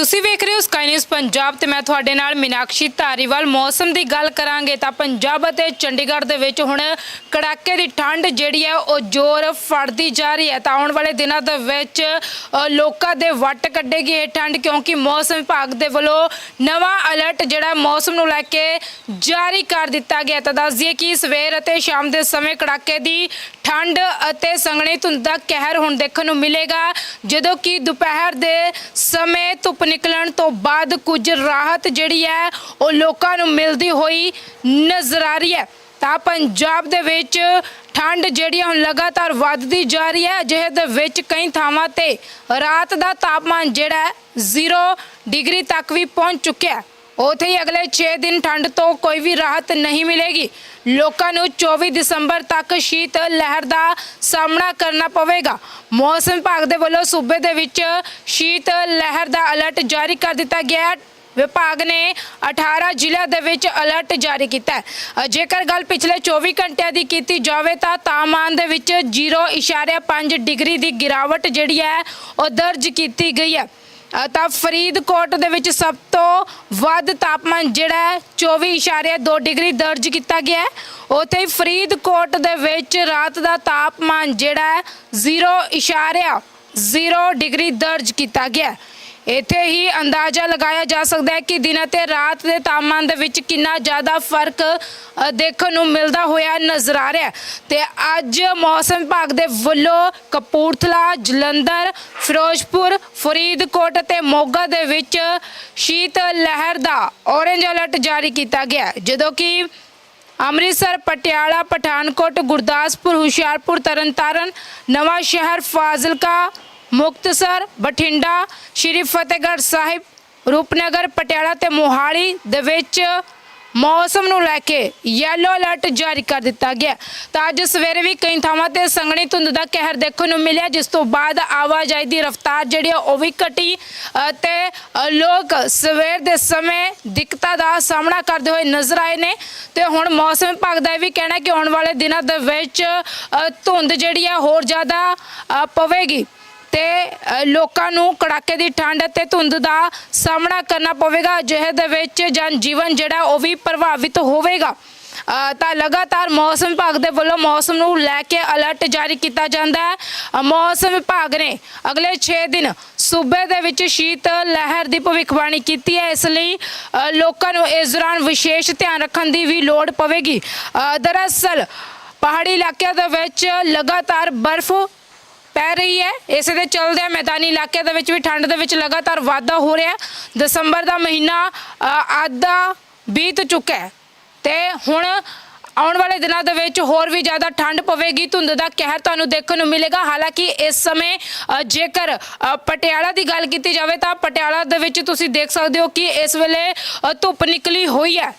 ਤੁਸੀਂ ਵੇਖ ਰਹੇ ਹੋ ਸਕਾਈ ਨਿਊਜ਼ ਪੰਜਾਬ ਤੇ ਮੈਂ ਤੁਹਾਡੇ ਨਾਲ ਮੀਨਾਕਸ਼ੀ ਧਾਰੀਵਾਲ। ਮੌਸਮ ਦੀ ਗੱਲ ਕਰਾਂਗੇ ਤਾਂ ਪੰਜਾਬ ਅਤੇ ਚੰਡੀਗੜ੍ਹ ਦੇ ਵਿੱਚ ਹੁਣ ਕੜਾਕੇ ਦੀ ਠੰਡ ਜਿਹੜੀ ਹੈ ਉਹ ਜ਼ੋਰ ਫੜਦੀ ਜਾ ਰਹੀ ਹੈ। ਤਾਂ ਆਉਣ ਵਾਲੇ ਦਿਨਾਂ ਦੇ ਵਿੱਚ ਅ, ਲੋਕਾਂ ਦੇ ਵੱਟ ਕੱਢੇਗੀ ਇਹ ਠੰਡ ਕਿਉਂਕਿ ਮੌਸਮ ਵਿਭਾਗ ਦੇ ਵੱਲੋਂ ਨਵਾਂ ਅਲਰਟ ਜਿਹੜਾ ਮੌਸਮ ਨੂੰ ਲੈ ਕੇ ਜਾਰੀ ਕਰ ਦਿੱਤਾ ਗਿਆ ਤਾਂ ਦੱਸ ਦਈਏ ਕਿ ਸਵੇਰ ਅਤੇ ਸ਼ਾਮ ਦੇ ਸਮੇਂ ਕੜਾਕੇ ਦੀ ਠੰਡ ਅਤੇ ਸੰਘਣੀ ਧੁੰਦ ਦਾ ਕਹਿਰ ਹੁਣ ਦੇਖਣ ਨੂੰ ਮਿਲੇਗਾ। ਜਦੋਂ ਕਿ ਦੁਪਹਿਰ ਦੇ ਸਮੇਂ ਧੁੱਪ ਨਿਕਲਣ ਤੋਂ ਬਾਅਦ ਕੁਝ ਰਾਹਤ ਜਿਹੜੀ ਹੈ, ਉਹ ਲੋਕਾਂ ਨੂੰ ਮਿਲਦੀ ਹੋਈ ਨਜ਼ਰ ਆ ਰਹੀ ਹੈ। ਤਾਂ ਪੰਜਾਬ ਦੇ ਵਿੱਚ ਠੰਡ ਜਿਹੜੀ ਹੈ, ਹੁਣ ਲਗਾਤਾਰ ਵੱਧਦੀ ਜਾ ਰਹੀ ਹੈ। ਜਿਹੇ ਦੇ ਵਿੱਚ ਕਈ ਥਾਵਾਂ ਤੇ ਰਾਤ ਦਾ ਤਾਪਮਾਨ ਜਿਹੜਾ ਹੈ 0 ਡਿਗਰੀ ਤੱਕ ਵੀ ਪਹੁੰਚ ਚੁੱਕਿਆ ਉਥੇ ਹੀ ਅਗਲੇ 6 ਦਿਨ ਠੰਡ ਤੋਂ ਕੋਈ ਵੀ ਰਾਹਤ ਨਹੀਂ ਮਿਲੇਗੀ। ਲੋਕਾਂ ਨੂੰ 24 ਦਸੰਬਰ ਤੱਕ ਸ਼ੀਤ ਲਹਿਰ ਦਾ ਸਾਹਮਣਾ ਕਰਨਾ ਪਵੇਗਾ। ਮੌਸਮ ਵਿਭਾਗ ਦੇ ਵੱਲੋਂ ਸੂਬੇ ਦੇ ਵਿੱਚ ਸ਼ੀਤ ਲਹਿਰ ਦਾ ਅਲਰਟ ਜਾਰੀ ਕਰ ਦਿੱਤਾ ਗਿਆ ਹੈ। ਵਿਭਾਗ ਨੇ 18 ਜ਼ਿਲ੍ਹਿਆਂ ਦੇ ਵਿੱਚ ਅਲਰਟ ਜਾਰੀ ਕੀਤਾ ਹੈ। ਜੇਕਰ ਗੱਲ ਪਿਛਲੇ 24 ਘੰਟਿਆਂ ਦੀ ਕੀਤੀ ਜਾਵੇ ਤਾਂ ਤਾਪਮਾਨ ਦੇ ਵਿੱਚ 0.5 ਡਿਗਰੀ ਦੀ ਗਿਰਾਵਟ ਜਿਹੜੀ ਹੈ, ਉਹ ਦਰਜ ਕੀਤੀ ਗਈ ਹੈ। ਅ, ਤਾਂ ਫਰੀਦਕੋਟ ਦੇ ਵਿੱਚ ਸਭ ਤੋਂ ਵੱਧ ਤਾਪਮਾਨ ਜਿਹੜਾ ਹੈ 24.2 ਡਿਗਰੀ ਦਰਜ ਕੀਤਾ ਗਿਆ ਹੈ। ਉੱਥੇ ਹੀ ਫਰੀਦਕੋਟ ਦੇ ਵਿੱਚ ਰਾਤ ਦਾ ਤਾਪਮਾਨ ਜਿਹੜਾ ਹੈ 0.0 ਡਿਗਰੀ ਦਰਜ ਕੀਤਾ ਗਿਆ ਹੈ। ਇੱਥੇ ਹੀ ਅੰਦਾਜ਼ਾ ਲਗਾਇਆ ਜਾ ਸਕਦਾ ਹੈ ਕਿ ਦਿਨ ਅਤੇ ਰਾਤ ਦੇ ਤਾਪਮਾਨ ਦੇ ਵਿੱਚ ਕਿੰਨਾ ਜ਼ਿਆਦਾ ਫ਼ਰਕ ਦੇਖਣ ਨੂੰ ਮਿਲਦਾ ਹੋਇਆ ਨਜ਼ਰ ਆ ਰਿਹਾ ਹੈ। ਤੇ ਅੱਜ ਮੌਸਮ ਵਿਭਾਗ ਦੇ ਵੱਲੋਂ ਕਪੂਰਥਲਾ, ਜਲੰਧਰ, ਫਿਰੋਜ਼ਪੁਰ, ਫਰੀਦਕੋਟ ਅਤੇ ਮੋਗਾ ਦੇ ਵਿੱਚ ਸ਼ੀਤ ਲਹਿਰ ਦਾ ਔਰੇਂਜ ਅਲਰਟ ਜਾਰੀ ਕੀਤਾ ਗਿਆ ਜਦੋਂ ਕਿ ਅੰਮ੍ਰਿਤਸਰ, ਪਟਿਆਲਾ, ਪਠਾਨਕੋਟ, ਗੁਰਦਾਸਪੁਰ, ਹੁਸ਼ਿਆਰਪੁਰ, ਤਰਨਤਾਰਨ ਨਵਾਂ ਸ਼ਹਿਰ ਫਾਜ਼ਿਲਕਾ ਮੁਕਤਸਰ ਬਠਿੰਡਾ ਸ਼੍ਰੀ ਫਤਿਹਗੜ੍ਹ ਸਾਹਿਬ ਰੂਪਨਗਰ ਪਟਿਆਲਾ ਤੇ ਮੋਹਾਲੀ ਦੇ ਵਿੱਚ ਮੌਸਮ ਨੂੰ ਲੈ ਕੇ ਯੈਲੋ ਅਲਰਟ ਜਾਰੀ ਕਰ ਦਿੱਤਾ ਗਿਆ। ਤਾਂ ਅੱਜ ਸਵੇਰੇ ਵੀ ਕਈ ਥਾਵਾਂ ਤੇ ਸੰਘਣੀ ਧੁੰਦ ਦਾ ਕਹਿਰ ਦੇਖਣ ਨੂੰ ਮਿਲਿਆ ਜਿਸ ਤੋਂ ਬਾਅਦ ਆਵਾਜਾਈ ਦੀ ਰਫ਼ਤਾਰ ਜਿਹੜੀ ਆ ਉਹ ਵੀ ਘਟੀ ਅ, ਤੇ ਲੋਕ ਸਵੇਰ ਦੇ ਸਮੇਂ ਦਿੱਕਤਾਂ ਦਾ ਸਾਹਮਣਾ ਕਰਦੇ ਹੋਏ ਨਜ਼ਰ ਆਏ ਨੇ। ਤੇ ਹੁਣ ਮੌਸਮ ਵਿਭਾਗ ਦਾ ਇਹ ਵੀ ਕਹਿਣਾ ਕਿ ਆਉਣ ਵਾਲੇ ਦਿਨਾਂ ਦੇ ਵਿੱਚ ਧੁੰਦ ਜਿਹੜੀ ਆ ਹੋਰ ਜ਼ਿਆਦਾ ਪਵੇਗੀ। ਤੇ ਲੋਕਾਂ ਨੂੰ ਕੜਾਕੇ ਦੀ ਠੰਡ ਅਤੇ ਧੁੰਦ ਦਾ ਸਾਹਮਣਾ ਕਰਨਾ ਪਵੇਗਾ। ਅਜਿਹੇ ਦੇ ਵਿੱਚ ਜਨ ਜੀਵਨ ਜਿਹੜਾ ਉਹ ਵੀ ਪ੍ਰਭਾਵਿਤ ਹੋਵੇਗਾ। ਤਾਂ ਲਗਾਤਾਰ ਮੌਸਮ ਵਿਭਾਗ ਦੇ ਵੱਲੋਂ ਮੌਸਮ ਨੂੰ ਲੈ ਕੇ ਅਲਰਟ ਜਾਰੀ ਕੀਤਾ ਜਾਂਦਾ ਹੈ। ਮੌਸਮ ਵਿਭਾਗ ਨੇ ਅਗਲੇ 6 ਦਿਨ ਸੂਬੇ ਦੇ ਵਿੱਚ ਸ਼ੀਤ ਲਹਿਰ ਦੀ ਭਵਿੱਖਬਾਣੀ ਕੀਤੀ ਹੈ। ਇਸ ਲਈ ਲੋਕਾਂ ਨੂੰ ਇਸ ਦੌਰਾਨ ਵਿਸ਼ੇਸ਼ ਧਿਆਨ ਰੱਖਣ ਦੀ ਵੀ ਲੋੜ ਪਵੇਗੀ। ਦਰਅਸਲ ਪਹਾੜੀ ਇਲਾਕਿਆਂ ਦੇ ਵਿੱਚ ਲਗਾਤਾਰ ਬਰਫ਼ ਪੈ ਰਹੀ ਹੈ। ਇਸੇ ਦੇ ਚਲਦੇ ਮੈਦਾਨੀ ਇਲਾਕੇ ਦੇ ਵਿੱਚ ਵੀ ਠੰਡ ਦੇ ਵਿੱਚ ਲਗਾਤਾਰ ਵਾਧਾ ਹੋ ਰਿਹਾ ਹੈ। ਦਸੰਬਰ ਦਾ ਮਹੀਨਾ ਅ, ਅੱਧਾ ਬੀਤ ਚੁੱਕਾ ਹੈ। ਤੇ ਹੁਣ ਆਉਣ ਵਾਲੇ ਦਿਨਾਂ ਦੇ ਵਿੱਚ ਹੋਰ ਵੀ ਜ਼ਿਆਦਾ ਠੰਡ ਪਵੇਗੀ। ਧੁੰਦ ਦਾ ਕਹਿਰ ਤੁਹਾਨੂੰ ਦੇਖਣ ਨੂੰ ਮਿਲੇਗਾ। ਹਾਲਾਂਕਿ ਇਸ ਸਮੇਂ ਅ, ਜੇਕਰ ਅ, ਪਟਿਆਲਾ ਦੀ ਗੱਲ ਕੀਤੀ ਜਾਵੇ ਤਾਂ ਪਟਿਆਲਾ ਦੇ ਵਿੱਚ ਤੁਸੀਂ ਦੇਖ ਸਕਦੇ ਹੋ ਕਿ ਇਸ ਵੇਲੇ ਅ, ਧੁੱਪ ਨਿਕਲੀ ਹੋਈ ਹੈ।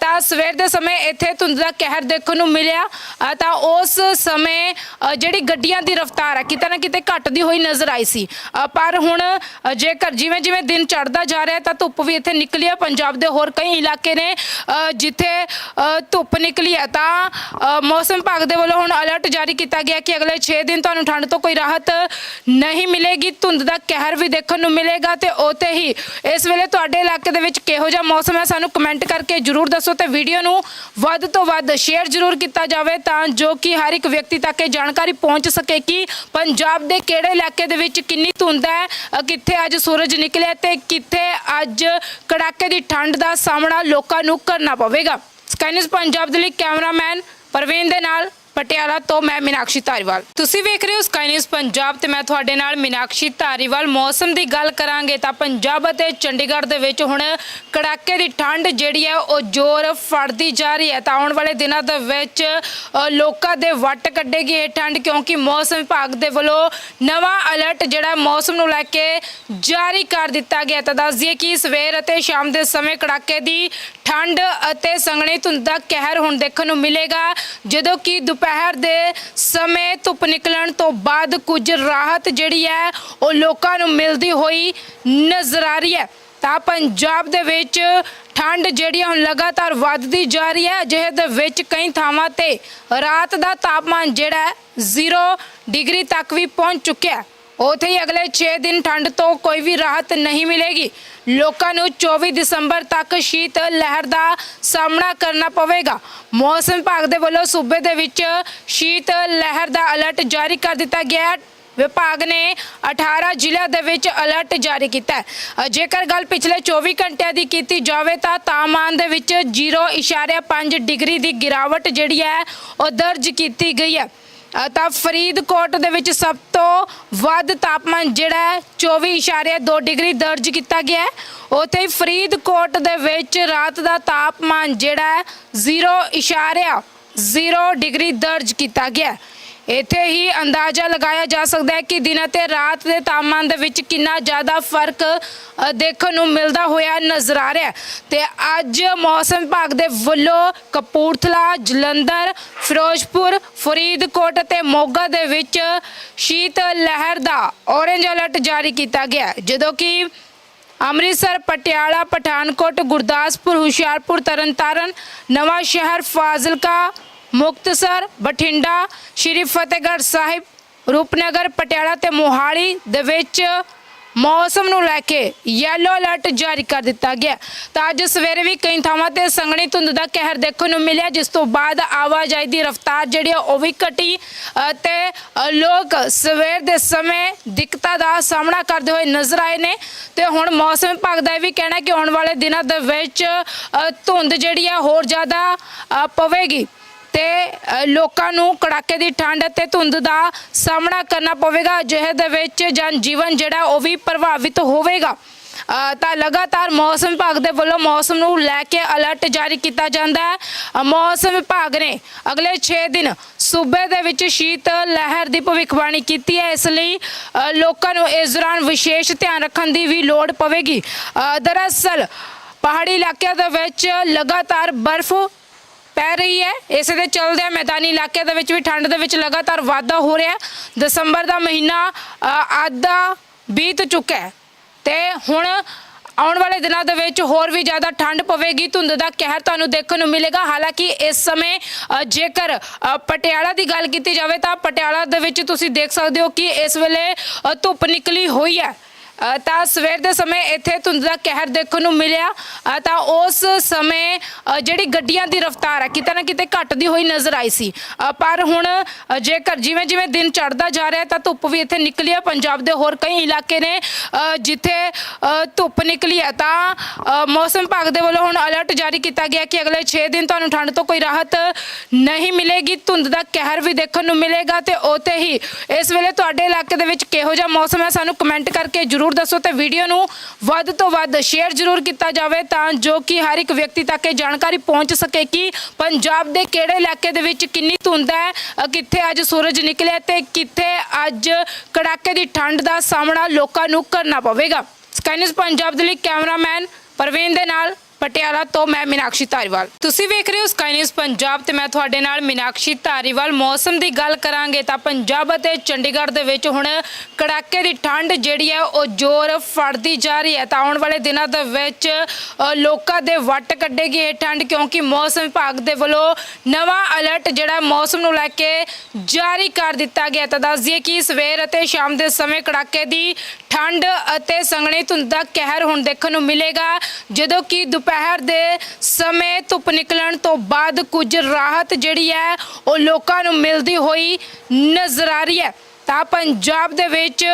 ਤਾਂ ਸਵੇਰ ਦੇ ਸਮੇਂ ਇੱਥੇ ਧੁੰਦ ਦਾ ਕਹਿਰ ਦੇਖਣ ਨੂੰ ਮਿਲਿਆ। ਅ, ਤਾਂ ਉਸ ਸਮੇਂ ਅ, ਜਿਹੜੀ ਗੱਡੀਆਂ ਦੀ ਰਫ਼ਤਾਰ ਹੈ ਕਿਤੇ ਨਾ ਕਿਤੇ ਘਟਦੀ ਹੋਈ ਨਜ਼ਰ ਆਈ ਸੀ। ਅ, ਪਰ ਹੁਣ ਅ, ਜੇਕਰ ਜਿਵੇਂ ਜਿਵੇਂ ਦਿਨ ਚੜ੍ਹਦਾ ਜਾ ਰਿਹਾ ਤਾਂ ਧੁੱਪ ਵੀ ਇੱਥੇ ਨਿਕਲੀ ਹੈ ਪੰਜਾਬ ਦੇ ਹੋਰ ਕਈ ਇਲਾਕੇ ਨੇ ਅ, ਜਿੱਥੇ ਅ, ਧੁੱਪ ਨਿਕਲੀ ਹੈ ਤਾਂ ਅ, ਮੌਸਮ ਵਿਭਾਗ ਦੇ ਵੱਲੋਂ ਹੁਣ ਅਲਰਟ ਜਾਰੀ ਕੀਤਾ ਗਿਆ ਕਿ ਅਗਲੇ 6 ਦਿਨ ਤੁਹਾਨੂੰ ਠੰਡ ਤੋਂ ਕੋਈ ਰਾਹਤ ਨਹੀਂ ਮਿਲੇਗੀ। ਧੁੰਦ ਦਾ ਕਹਿਰ ਵੀ ਦੇਖਣ ਨੂੰ ਮਿਲੇਗਾ ਤੇ ਉਤੇ ਹੀ ਇਸ ਵੇਲੇ ਤੁਹਾਡੇ ਇਲਾਕੇ ਦੇ ਵਿੱਚ ਕਿਹੋ ਜਿਹਾ ਮੌਸਮ ਹੈ ਸਾਨੂੰ ਕਮੈਂਟ ਕਰਕੇ ਜਰੂਰ ਦੱਸੋ ਤੇ ਵੀਡੀਓ ਨੂੰ ਵੱਧ ਤੋਂ ਵੱਧ ਸ਼ੇਅਰ ਜਰੂਰ ਕੀਤਾ ਜਾਵੇ ਤਾਂ ਜੋ ਕਿ ਹਰ ਇੱਕ ਵਿਅਕਤੀ ਤੱਕ ਇਹ ਜਾਣਕਾਰੀ ਪਹੁੰਚ ਸਕੇ ਕਿ ਪੰਜਾਬ ਦੇ ਕਿਹੜੇ ਇਲਾਕੇ ਦੇ ਵਿੱਚ ਕਿੰਨੀ ਧੁੰਦ ਹੈ ਅ, ਕਿੱਥੇ ਅੱਜ ਸੂਰਜ ਨਿਕਲਿਆ ਤੇ ਕਿੱਥੇ ਅੱਜ ਕੜਾਕੇ ਦੀ ਠੰਡ ਦਾ ਸਾਹਮਣਾ ਲੋਕਾਂ ਨੂੰ ਕਰਨਾ ਪਵੇਗਾ। ਸਕਾਈਨਸ ਪੰਜਾਬ ਦੇ ਲਈ ਕੈਮਰਾਮੈਨ ਪ੍ਰਵੀਨ ਦੇ ਨਾਲ। ਪਟਿਆਲਾ ਤੋਂ ਮੈਂ ਮੀਨਾਕਸ਼ੀ ਧਾਰੀਵਾਲ। ਤੁਸੀਂ ਵੇਖ ਰਹੇ ਹੋ ਸਕਾਈ ਨਿਊਜ਼ ਪੰਜਾਬ ਤੇ ਮੈਂ ਤੁਹਾਡੇ ਨਾਲ ਮੀਨਾਕਸ਼ੀ ਧਾਰੀਵਾਲ। ਮੌਸਮ ਦੀ ਗੱਲ ਕਰਾਂਗੇ ਤਾਂ ਪੰਜਾਬ ਅਤੇ ਚੰਡੀਗੜ੍ਹ ਦੇ ਵਿੱਚ ਹੁਣ ਕੜਾਕੇ ਦੀ ਠੰਡ ਜਿਹੜੀ ਹੈ ਉਹ ਜ਼ੋਰ ਫੜਦੀ ਜਾ ਰਹੀ ਹੈ। ਤਾਂ ਆਉਣ ਵਾਲੇ ਦਿਨਾਂ ਦੇ ਵਿੱਚ ਲੋਕਾਂ ਦੇ ਵੱਟ ਕੱਢੇਗੀ ਇਹ ਠੰਡ ਕਿਉਂਕਿ ਮੌਸਮ ਵਿਭਾਗ ਦੇ ਵੱਲੋਂ ਨਵਾਂ ਅਲਰਟ ਜਿਹੜਾ ਮੌਸਮ ਨੂੰ ਲੈ ਕੇ ਜਾਰੀ ਕਰ ਦਿੱਤਾ ਗਿਆ ਤਾਂ ਦੱਸ ਦਈਏ ਕਿ ਸਵੇਰ ਅਤੇ ਸ਼ਾਮ ਦੇ ਸਮੇਂ ਕੜਾਕੇ ਦੀ ਠੰਡ ਅਤੇ ਸੰਘਣੀ ਧੁੰਦ ਦਾ ਕਹਿਰ ਹੁਣ ਦੇਖਣ ਨੂੰ ਮਿਲੇਗਾ। ਜਦੋਂ ਕਿ ਦੁਪਹਿਰ ਦੁਪਹਿਰ ਦੇ ਸਮੇਂ ਧੁੱਪ ਨਿਕਲਣ ਤੋਂ ਬਾਅਦ ਕੁਝ ਰਾਹਤ ਜਿਹੜੀ ਹੈ ਉਹ ਲੋਕਾਂ ਨੂੰ ਮਿਲਦੀ ਹੋਈ ਨਜ਼ਰ ਆ ਰਹੀ ਹੈ। ਤਾਂ ਪੰਜਾਬ ਦੇ ਵਿੱਚ ਠੰਡ ਜਿਹੜੀ ਹੈ ਹੁਣ ਲਗਾਤਾਰ ਵੱਧਦੀ ਜਾ ਰਹੀ ਹੈ। ਅਜਿਹੇ ਦੇ ਵਿੱਚ ਕਈ ਥਾਵਾਂ ਤੇ ਰਾਤ ਦਾ ਤਾਪਮਾਨ ਜਿਹੜਾ ਹੈ 0 ਡਿਗਰੀ ਤੱਕ ਵੀ ਪਹੁੰਚ ਚੁੱਕਿਆ ਉੱਥੇ ਹੀ ਅਗਲੇ 6 ਦਿਨ ਠੰਡ ਤੋਂ ਕੋਈ ਵੀ ਰਾਹਤ ਨਹੀਂ ਮਿਲੇਗੀ। ਲੋਕਾਂ ਨੂੰ 24 ਦਸੰਬਰ ਤੱਕ ਸ਼ੀਤ ਲਹਿਰ ਦਾ ਸਾਹਮਣਾ ਕਰਨਾ ਪਵੇਗਾ। ਮੌਸਮ ਵਿਭਾਗ ਦੇ ਵੱਲੋਂ ਸੂਬੇ ਦੇ ਵਿੱਚ ਸ਼ੀਤ ਲਹਿਰ ਦਾ ਅਲਰਟ ਜਾਰੀ ਕਰ ਦਿੱਤਾ ਗਿਆ ਹੈ। ਵਿਭਾਗ ਨੇ 18 ਜ਼ਿਲ੍ਹਿਆਂ ਦੇ ਵਿੱਚ ਅਲਰਟ ਜਾਰੀ ਕੀਤਾ ਹੈ। ਜੇਕਰ ਗੱਲ ਪਿਛਲੇ 24 ਘੰਟਿਆਂ ਦੀ ਕੀਤੀ ਜਾਵੇ ਤਾਂ ਤਾਪਮਾਨ ਦੇ ਵਿੱਚ 0.5 ਡਿਗਰੀ ਦੀ ਗਿਰਾਵਟ ਜਿਹੜੀ ਹੈ, ਉਹ ਦਰਜ ਕੀਤੀ ਗਈ ਹੈ। ਅ, ਤਾਂ ਫਰੀਦਕੋਟ ਦੇ ਵਿੱਚ ਸਭ ਤੋਂ ਵੱਧ ਤਾਪਮਾਨ ਜਿਹੜਾ ਹੈ 24.2 ਡਿਗਰੀ ਦਰਜ ਕੀਤਾ ਗਿਆ ਹੈ। ਉੱਥੇ ਹੀ ਫਰੀਦਕੋਟ ਦੇ ਵਿੱਚ ਰਾਤ ਦਾ ਤਾਪਮਾਨ ਜਿਹੜਾ ਹੈ 0.0 ਡਿਗਰੀ ਦਰਜ ਕੀਤਾ ਗਿਆ ਹੈ। ਇੱਥੇ ਹੀ ਅੰਦਾਜ਼ਾ ਲਗਾਇਆ ਜਾ ਸਕਦਾ ਹੈ ਕਿ ਦਿਨ ਅਤੇ ਰਾਤ ਦੇ ਤਾਪਮਾਨ ਦੇ ਵਿੱਚ ਕਿੰਨਾ ਜ਼ਿਆਦਾ ਫ਼ਰਕ ਅ, ਦੇਖਣ ਨੂੰ ਮਿਲਦਾ ਹੋਇਆ ਨਜ਼ਰ ਆ ਰਿਹਾ ਹੈ। ਤੇ ਅੱਜ ਮੌਸਮ ਵਿਭਾਗ ਦੇ ਵੱਲੋਂ ਕਪੂਰਥਲਾ ਜਲੰਧਰ ਫਿਰੋਜ਼ਪੁਰ ਫਰੀਦਕੋਟ ਅਤੇ ਮੋਗਾ ਦੇ ਵਿੱਚ ਸ਼ੀਤ ਲਹਿਰ ਦਾ ਔਰੇਂਜ ਅਲਰਟ ਜਾਰੀ ਕੀਤਾ ਗਿਆ ਹੈ, ਜਦੋਂ ਕਿ ਅੰਮ੍ਰਿਤਸਰ ਪਟਿਆਲਾ ਪਠਾਨਕੋਟ ਗੁਰਦਾਸਪੁਰ ਹੁਸ਼ਿਆਰਪੁਰ ਤਰਨਤਾਰਨ ਨਵਾਂ ਸ਼ਹਿਰ ਫਾਜ਼ਿਲਕਾ ਮੁਕਤਸਰ ਬਠਿੰਡਾ ਸ਼੍ਰੀ ਫਤਿਹਗੜ੍ਹ ਸਾਹਿਬ ਰੂਪਨਗਰ ਪਟਿਆਲਾ ਤੇ ਮੋਹਾਲੀ ਦੇ ਵਿੱਚ ਮੌਸਮ ਨੂੰ ਲੈ ਕੇ ਯੈਲੋ ਅਲਰਟ ਜਾਰੀ ਕਰ ਦਿੱਤਾ ਗਿਆ। ਤਾਂ ਅੱਜ ਸਵੇਰੇ ਵੀ ਕਈ ਥਾਵਾਂ ਤੇ ਸੰਘਣੀ ਧੁੰਦ ਦਾ ਕਹਿਰ ਦੇਖਣ ਨੂੰ ਮਿਲਿਆ ਜਿਸ ਤੋਂ ਬਾਅਦ ਆਵਾਜਾਈ ਦੀ ਰਫ਼ਤਾਰ ਜਿਹੜੀ ਆ ਉਹ ਵੀ ਘਟੀ ਅ, ਤੇ ਲੋਕ ਸਵੇਰ ਦੇ ਸਮੇਂ ਦਿੱਕਤਾਂ ਦਾ ਸਾਹਮਣਾ ਕਰਦੇ ਹੋਏ ਨਜ਼ਰ ਆਏ ਨੇ। ਤੇ ਹੁਣ ਮੌਸਮ ਵਿਭਾਗ ਦਾ ਇਹ ਵੀ ਕਹਿਣਾ ਕਿ ਆਉਣ ਵਾਲੇ ਦਿਨਾਂ ਦੇ ਵਿੱਚ ਧੁੰਦ ਜਿਹੜੀ ਆ ਹੋਰ ਜ਼ਿਆਦਾ ਪਵੇਗੀ। ਤੇ ਲੋਕਾਂ ਨੂੰ ਕੜਾਕੇ ਦੀ ਠੰਡ ਅਤੇ ਧੁੰਦ ਦਾ ਸਾਹਮਣਾ ਕਰਨਾ ਪਵੇਗਾ। ਅਜਿਹੇ ਦੇ ਵਿੱਚ ਜਨ ਜੀਵਨ ਜਿਹੜਾ ਉਹ ਵੀ ਪ੍ਰਭਾਵਿਤ ਹੋਵੇਗਾ। ਤਾਂ ਲਗਾਤਾਰ ਮੌਸਮ ਵਿਭਾਗ ਦੇ ਵੱਲੋਂ ਮੌਸਮ ਨੂੰ ਲੈ ਕੇ ਅਲਰਟ ਜਾਰੀ ਕੀਤਾ ਜਾਂਦਾ ਹੈ। ਮੌਸਮ ਵਿਭਾਗ ਨੇ ਅਗਲੇ 6 ਦਿਨ ਸੂਬੇ ਦੇ ਵਿੱਚ ਸ਼ੀਤ ਲਹਿਰ ਦੀ ਭਵਿੱਖਬਾਣੀ ਕੀਤੀ ਹੈ। ਇਸ ਲਈ ਲੋਕਾਂ ਨੂੰ ਇਸ ਦੌਰਾਨ ਵਿਸ਼ੇਸ਼ ਧਿਆਨ ਰੱਖਣ ਦੀ ਵੀ ਲੋੜ ਪਵੇਗੀ। ਦਰਅਸਲ, ਪਹਾੜੀ ਇਲਾਕਿਆਂ ਦੇ ਵਿੱਚ ਲਗਾਤਾਰ ਬਰਫ਼ ਪੈ ਰਹੀ ਹੈ। ਇਸੇ ਦੇ ਚਲਦਿਆਂ ਮੈਦਾਨੀ ਇਲਾਕੇ ਦੇ ਵਿੱਚ ਵੀ ਠੰਡ ਦੇ ਵਿੱਚ ਲਗਾਤਾਰ ਵਾਧਾ ਹੋ ਰਿਹਾ ਹੈ। ਦਸੰਬਰ ਦਾ ਮਹੀਨਾ ਅ, ਅੱਧਾ ਬੀਤ ਚੁੱਕਾ ਹੈ। ਤੇ ਹੁਣ ਆਉਣ ਵਾਲੇ ਦਿਨਾਂ ਦੇ ਵਿੱਚ ਹੋਰ ਵੀ ਜ਼ਿਆਦਾ ਠੰਡ ਪਵੇਗੀ। ਧੁੰਦ ਦਾ ਕਹਿਰ ਤੁਹਾਨੂੰ ਦੇਖਣ ਨੂੰ ਮਿਲੇਗਾ। ਹਾਲਾਂਕਿ ਇਸ ਸਮੇਂ ਜੇਕਰ ਪਟਿਆਲਾ ਦੀ ਗੱਲ ਕੀਤੀ ਜਾਵੇ ਤਾਂ ਪਟਿਆਲਾ ਦੇ ਵਿੱਚ ਤੁਸੀਂ ਦੇਖ ਸਕਦੇ ਹੋ ਕਿ ਇਸ ਵੇਲੇ ਧੁੱਪ ਨਿਕਲੀ ਹੋਈ ਹੈ। ਅ, ਤਾਂ ਸਵੇਰ ਦੇ ਸਮੇਂ ਇੱਥੇ ਧੁੰਦ ਦਾ ਕਹਿਰ ਦੇਖਣ ਨੂੰ ਮਿਲਿਆ। ਅ, ਤਾਂ ਉਸ ਸਮੇਂ ਅ, ਜਿਹੜੀ ਗੱਡੀਆਂ ਦੀ ਰਫ਼ਤਾਰ ਹੈ ਕਿਤੇ ਨਾ ਕਿਤੇ ਘਟਦੀ ਹੋਈ ਨਜ਼ਰ ਆਈ ਸੀ। ਅ, ਪਰ ਹੁਣ ਅ, ਜੇਕਰ ਜਿਵੇਂ ਜਿਵੇਂ ਦਿਨ ਚੜ੍ਹਦਾ ਜਾ ਰਿਹਾ ਤਾਂ ਧੁੱਪ ਵੀ ਇੱਥੇ ਨਿਕਲੀ ਹੈ ਪੰਜਾਬ ਦੇ ਹੋਰ ਕਈ ਇਲਾਕੇ ਨੇ ਅ, ਜਿੱਥੇ ਅ, ਧੁੱਪ ਨਿਕਲੀ ਹੈ ਤਾਂ ਅ, ਮੌਸਮ ਵਿਭਾਗ ਦੇ ਵੱਲੋਂ ਹੁਣ ਅਲਰਟ ਜਾਰੀ ਕੀਤਾ ਗਿਆ ਕਿ ਅਗਲੇ 6 ਦਿਨ ਤੁਹਾਨੂੰ ਠੰਡ ਤੋਂ ਕੋਈ ਰਾਹਤ ਨਹੀਂ ਮਿਲੇਗੀ। ਧੁੰਦ ਦਾ ਕਹਿਰ ਵੀ ਦੇਖਣ ਨੂੰ ਮਿਲੇਗਾ ਤੇ ਉਤੇ ਹੀ ਇਸ ਵੇਲੇ ਤੁਹਾਡੇ ਇਲਾਕੇ ਦੇ ਵਿੱਚ ਕਿਹੋ ਜਿਹਾ ਮੌਸਮ ਹੈ ਸਾਨੂੰ ਕਮੈਂਟ ਕਰਕੇ ਜਰੂਰ ਦੱਸੋ ਤੇ ਵੀਡੀਓ ਨੂੰ ਵੱਧ ਤੋਂ ਵੱਧ ਸ਼ੇਅਰ ਜਰੂਰ ਕੀਤਾ ਜਾਵੇ ਤਾਂ ਜੋ ਕਿ ਹਰ ਇੱਕ ਵਿਅਕਤੀ ਤੱਕ ਇਹ ਜਾਣਕਾਰੀ ਪਹੁੰਚ ਸਕੇ ਕਿ ਪੰਜਾਬ ਦੇ ਕਿਹੜੇ ਇਲਾਕੇ ਦੇ ਵਿੱਚ ਕਿੰਨੀ ਧੁੰਦ ਹੈ ਅ, ਕਿੱਥੇ ਅੱਜ ਸੂਰਜ ਨਿਕਲਿਆ ਤੇ ਕਿੱਥੇ ਅੱਜ ਕੜਾਕੇ ਦੀ ਠੰਡ ਦਾ ਸਾਹਮਣਾ ਲੋਕਾਂ ਨੂੰ ਕਰਨਾ ਪਵੇਗਾ। ਸਕਾਈਨਸ ਪੰਜਾਬ ਦੇ ਲਈ ਕੈਮਰਾਮੈਨ ਪ੍ਰਵੀਨ ਦੇ ਨਾਲ ਪਟਿਆਲਾ ਤੋਂ ਮੈਂ ਮੀਨਾਕਸ਼ੀ ਧਾਰੀਵਾਲ। ਤੁਸੀਂ ਵੇਖ ਰਹੇ ਹੋ ਸਕਾਈ ਨਿਊਜ਼ ਪੰਜਾਬ ਤੇ ਮੈਂ ਤੁਹਾਡੇ ਨਾਲ ਮੀਨਾਕਸ਼ੀ ਧਾਰੀਵਾਲ। ਮੌਸਮ ਦੀ ਗੱਲ ਕਰਾਂਗੇ ਤਾਂ ਪੰਜਾਬ ਅਤੇ ਚੰਡੀਗੜ੍ਹ ਦੇ ਵਿੱਚ ਹੁਣ ਕੜਾਕੇ ਦੀ ਠੰਡ ਜਿਹੜੀ ਹੈ ਉਹ ਜ਼ੋਰ ਫੜਦੀ ਜਾ ਰਹੀ ਹੈ। ਤਾਂ ਆਉਣ ਵਾਲੇ ਦਿਨਾਂ ਦੇ ਵਿੱਚ ਅ, ਲੋਕਾਂ ਦੇ ਵੱਟ ਕੱਢੇਗੀ ਇਹ ਠੰਡ ਕਿਉਂਕਿ ਮੌਸਮ ਵਿਭਾਗ ਦੇ ਵੱਲੋਂ ਨਵਾਂ ਅਲਰਟ ਜਿਹੜਾ ਮੌਸਮ ਨੂੰ ਲੈ ਕੇ ਜਾਰੀ ਕਰ ਦਿੱਤਾ ਗਿਆ ਤਾਂ ਦੱਸ ਦਈਏ ਕਿ ਸਵੇਰ ਅਤੇ ਸ਼ਾਮ ਦੇ ਸਮੇਂ ਕੜਾਕੇ ਦੀ ਠੰਡ ਅਤੇ ਸੰਘਣੀ ਧੁੰਦ ਦਾ ਕਹਿਰ ਹੁਣ ਦੇਖਣ ਨੂੰ ਮਿਲੇਗਾ। ਜਦੋਂ ਕਿ ਦੁਪ ਦੁਪਹਿਰ ਦੇ ਸਮੇਂ ਧੁੱਪ ਨਿਕਲਣ ਤੋਂ ਬਾਅਦ ਕੁਝ ਰਾਹਤ ਜਿਹੜੀ ਹੈ, ਉਹ ਲੋਕਾਂ ਨੂੰ ਮਿਲਦੀ ਹੋਈ ਨਜ਼ਰ ਆ ਰਹੀ ਹੈ। ਤਾਂ ਪੰਜਾਬ ਦੇ ਵਿੱਚ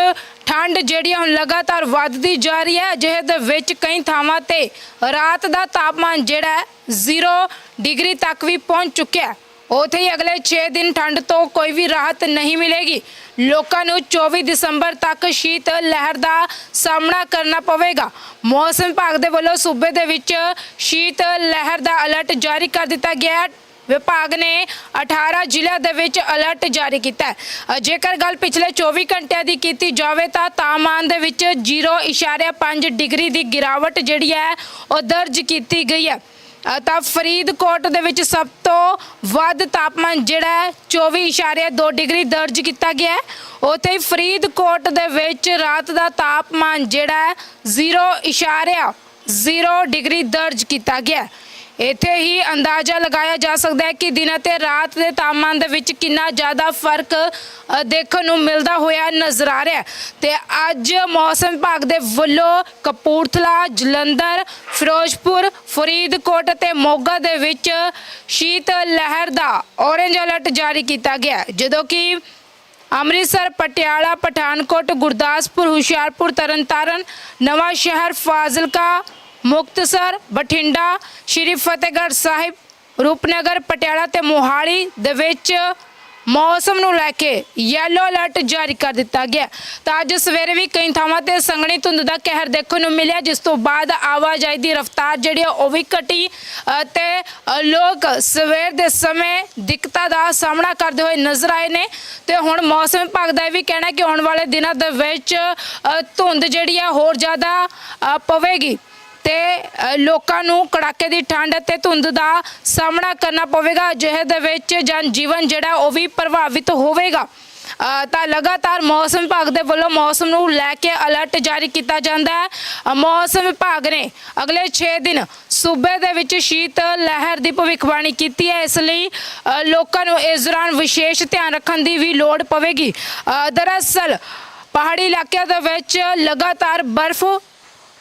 ਠੰਡ ਜਿਹੜੀ ਹੈ, ਹੁਣ ਲਗਾਤਾਰ ਵੱਧਦੀ ਜਾ ਰਹੀ ਹੈ। ਅਜਿਹੇ ਦੇ ਵਿੱਚ ਕਈ ਥਾਵਾਂ ਤੇ ਰਾਤ ਦਾ ਤਾਪਮਾਨ ਜਿਹੜਾ ਹੈ 0 ਡਿਗਰੀ ਤੱਕ ਵੀ ਪਹੁੰਚ ਚੁੱਕਿਆ ਹੈ। ਉੱਥੇ ਹੀ ਅਗਲੇ 6 ਦਿਨ ਠੰਡ ਤੋਂ ਕੋਈ ਵੀ ਰਾਹਤ ਨਹੀਂ ਮਿਲੇਗੀ। ਲੋਕਾਂ ਨੂੰ 24 ਦਸੰਬਰ ਤੱਕ ਸ਼ੀਤ ਲਹਿਰ ਦਾ ਸਾਹਮਣਾ ਕਰਨਾ ਪਵੇਗਾ। ਮੌਸਮ ਵਿਭਾਗ ਦੇ ਵੱਲੋਂ ਸੂਬੇ ਦੇ ਵਿੱਚ ਸ਼ੀਤ ਲਹਿਰ ਦਾ ਅਲਰਟ ਜਾਰੀ ਕਰ ਦਿੱਤਾ ਗਿਆ ਹੈ। ਵਿਭਾਗ ਨੇ 18 ਜ਼ਿਲ੍ਹਿਆਂ ਦੇ ਵਿੱਚ ਅਲਰਟ ਜਾਰੀ ਕੀਤਾ ਹੈ। ਜੇਕਰ ਗੱਲ ਪਿਛਲੇ 24 ਘੰਟਿਆਂ ਦੀ ਕੀਤੀ ਜਾਵੇ ਤਾਂ ਤਾਪਮਾਨ ਦੇ ਵਿੱਚ 0.5 ਡਿਗਰੀ ਦੀ ਗਿਰਾਵਟ ਜਿਹੜੀ ਹੈ, ਉਹ ਦਰਜ ਕੀਤੀ ਗਈ ਹੈ। ਅ, ਤਾਂ ਫਰੀਦਕੋਟ ਦੇ ਵਿੱਚ ਸਭ ਤੋਂ ਵੱਧ ਤਾਪਮਾਨ ਜਿਹੜਾ ਹੈ 24.2 ਡਿਗਰੀ ਦਰਜ ਕੀਤਾ ਗਿਆ ਹੈ ਉੱਥੇ ਹੀ ਫਰੀਦਕੋਟ ਦੇ ਵਿੱਚ ਰਾਤ ਦਾ ਤਾਪਮਾਨ ਜਿਹੜਾ ਹੈ 0.0 ਡਿਗਰੀ ਦਰਜ ਕੀਤਾ ਗਿਆ ਹੈ। ਇੱਥੇ ਹੀ ਅੰਦਾਜ਼ਾ ਲਗਾਇਆ ਜਾ ਸਕਦਾ ਹੈ ਕਿ ਦਿਨ ਅਤੇ ਰਾਤ ਦੇ ਤਾਪਮਾਨ ਦੇ ਵਿੱਚ ਕਿੰਨਾ ਜ਼ਿਆਦਾ ਫ਼ਰਕ ਅ, ਦੇਖਣ ਨੂੰ ਮਿਲਦਾ ਹੋਇਆ ਨਜ਼ਰ ਆ ਰਿਹਾ ਹੈ। ਤੇ ਅੱਜ ਮੌਸਮ ਵਿਭਾਗ ਦੇ ਵੱਲੋਂ ਕਪੂਰਥਲਾ ਜਲੰਧਰ ਫਿਰੋਜ਼ਪੁਰ ਫਰੀਦਕੋਟ ਅਤੇ ਮੋਗਾ ਦੇ ਵਿੱਚ ਸ਼ੀਤ ਲਹਿਰ ਦਾ ਔਰੰਜ ਅਲਰਟ ਜਾਰੀ ਕੀਤਾ ਗਿਆ ਹੈ, ਜਦੋਂ ਕਿ ਅੰਮ੍ਰਿਤਸਰ ਪਟਿਆਲਾ ਪਠਾਨਕੋਟ ਗੁਰਦਾਸਪੁਰ ਹੁਸ਼ਿਆਰਪੁਰ ਤਰਨਤਾਰਨ ਨਵਾਂ ਸ਼ਹਿਰ ਫਾਜ਼ਿਲਕਾ ਮੁਕਤਸਰ ਬਠਿੰਡਾ ਸ਼੍ਰੀ ਫਤਿਹਗੜ੍ਹ ਸਾਹਿਬ ਰੂਪਨਗਰ ਪਟਿਆਲਾ ਤੇ ਮੋਹਾਲੀ ਦੇ ਵਿੱਚ ਮੌਸਮ ਨੂੰ ਲੈ ਕੇ ਯੈਲੋ ਅਲਰਟ ਜਾਰੀ ਕਰ ਦਿੱਤਾ ਗਿਆ। ਤਾਂ ਅੱਜ ਸਵੇਰੇ ਵੀ ਕਈ ਥਾਵਾਂ ਤੇ ਸੰਘਣੀ ਧੁੰਦ ਦਾ ਕਹਿਰ ਦੇਖਣ ਨੂੰ ਮਿਲਿਆ ਜਿਸ ਤੋਂ ਬਾਅਦ ਆਵਾਜਾਈ ਦੀ ਰਫ਼ਤਾਰ ਜਿਹੜੀ ਆ ਉਹ ਵੀ ਘਟੀ ਅ, ਤੇ ਲੋਕ ਸਵੇਰ ਦੇ ਸਮੇਂ ਦਿੱਕਤਾਂ ਦਾ ਸਾਹਮਣਾ ਕਰਦੇ ਹੋਏ ਨਜ਼ਰ ਆਏ ਨੇ। ਤੇ ਹੁਣ ਮੌਸਮ ਵਿਭਾਗ ਦਾ ਇਹ ਵੀ ਕਹਿਣਾ ਕਿ ਆਉਣ ਵਾਲੇ ਦਿਨਾਂ ਦੇ ਵਿੱਚ ਧੁੰਦ ਜਿਹੜੀ ਆ ਹੋਰ ਜ਼ਿਆਦਾ ਪਵੇਗੀ। ਤੇ ਲੋਕਾਂ ਨੂੰ ਕੜਾਕੇ ਦੀ ਠੰਡ ਅਤੇ ਧੁੰਦ ਦਾ ਸਾਹਮਣਾ ਕਰਨਾ ਪਵੇਗਾ। ਅਜਿਹੇ ਦੇ ਵਿੱਚ ਜਨ ਜੀਵਨ ਜਿਹੜਾ, ਉਹ ਵੀ ਪ੍ਰਭਾਵਿਤ ਹੋਵੇਗਾ। ਤਾਂ ਲਗਾਤਾਰ ਮੌਸਮ ਵਿਭਾਗ ਦੇ ਵੱਲੋਂ ਮੌਸਮ ਨੂੰ ਲੈ ਕੇ ਅਲਰਟ ਜਾਰੀ ਕੀਤਾ ਜਾਂਦਾ ਹੈ। ਮੌਸਮ ਵਿਭਾਗ ਨੇ ਅਗਲੇ 6 ਦਿਨ ਸੂਬੇ ਦੇ ਵਿੱਚ ਸ਼ੀਤ ਲਹਿਰ ਦੀ ਭਵਿੱਖਬਾਣੀ ਕੀਤੀ ਹੈ। ਇਸ ਲਈ ਲੋਕਾਂ ਨੂੰ ਇਸ ਦੌਰਾਨ ਵਿਸ਼ੇਸ਼ ਧਿਆਨ ਰੱਖਣ ਦੀ ਵੀ ਲੋੜ ਪਵੇਗੀ। ਦਰਅਸਲ ਪਹਾੜੀ ਇਲਾਕਿਆਂ ਦੇ ਵਿੱਚ ਲਗਾਤਾਰ ਬਰਫ਼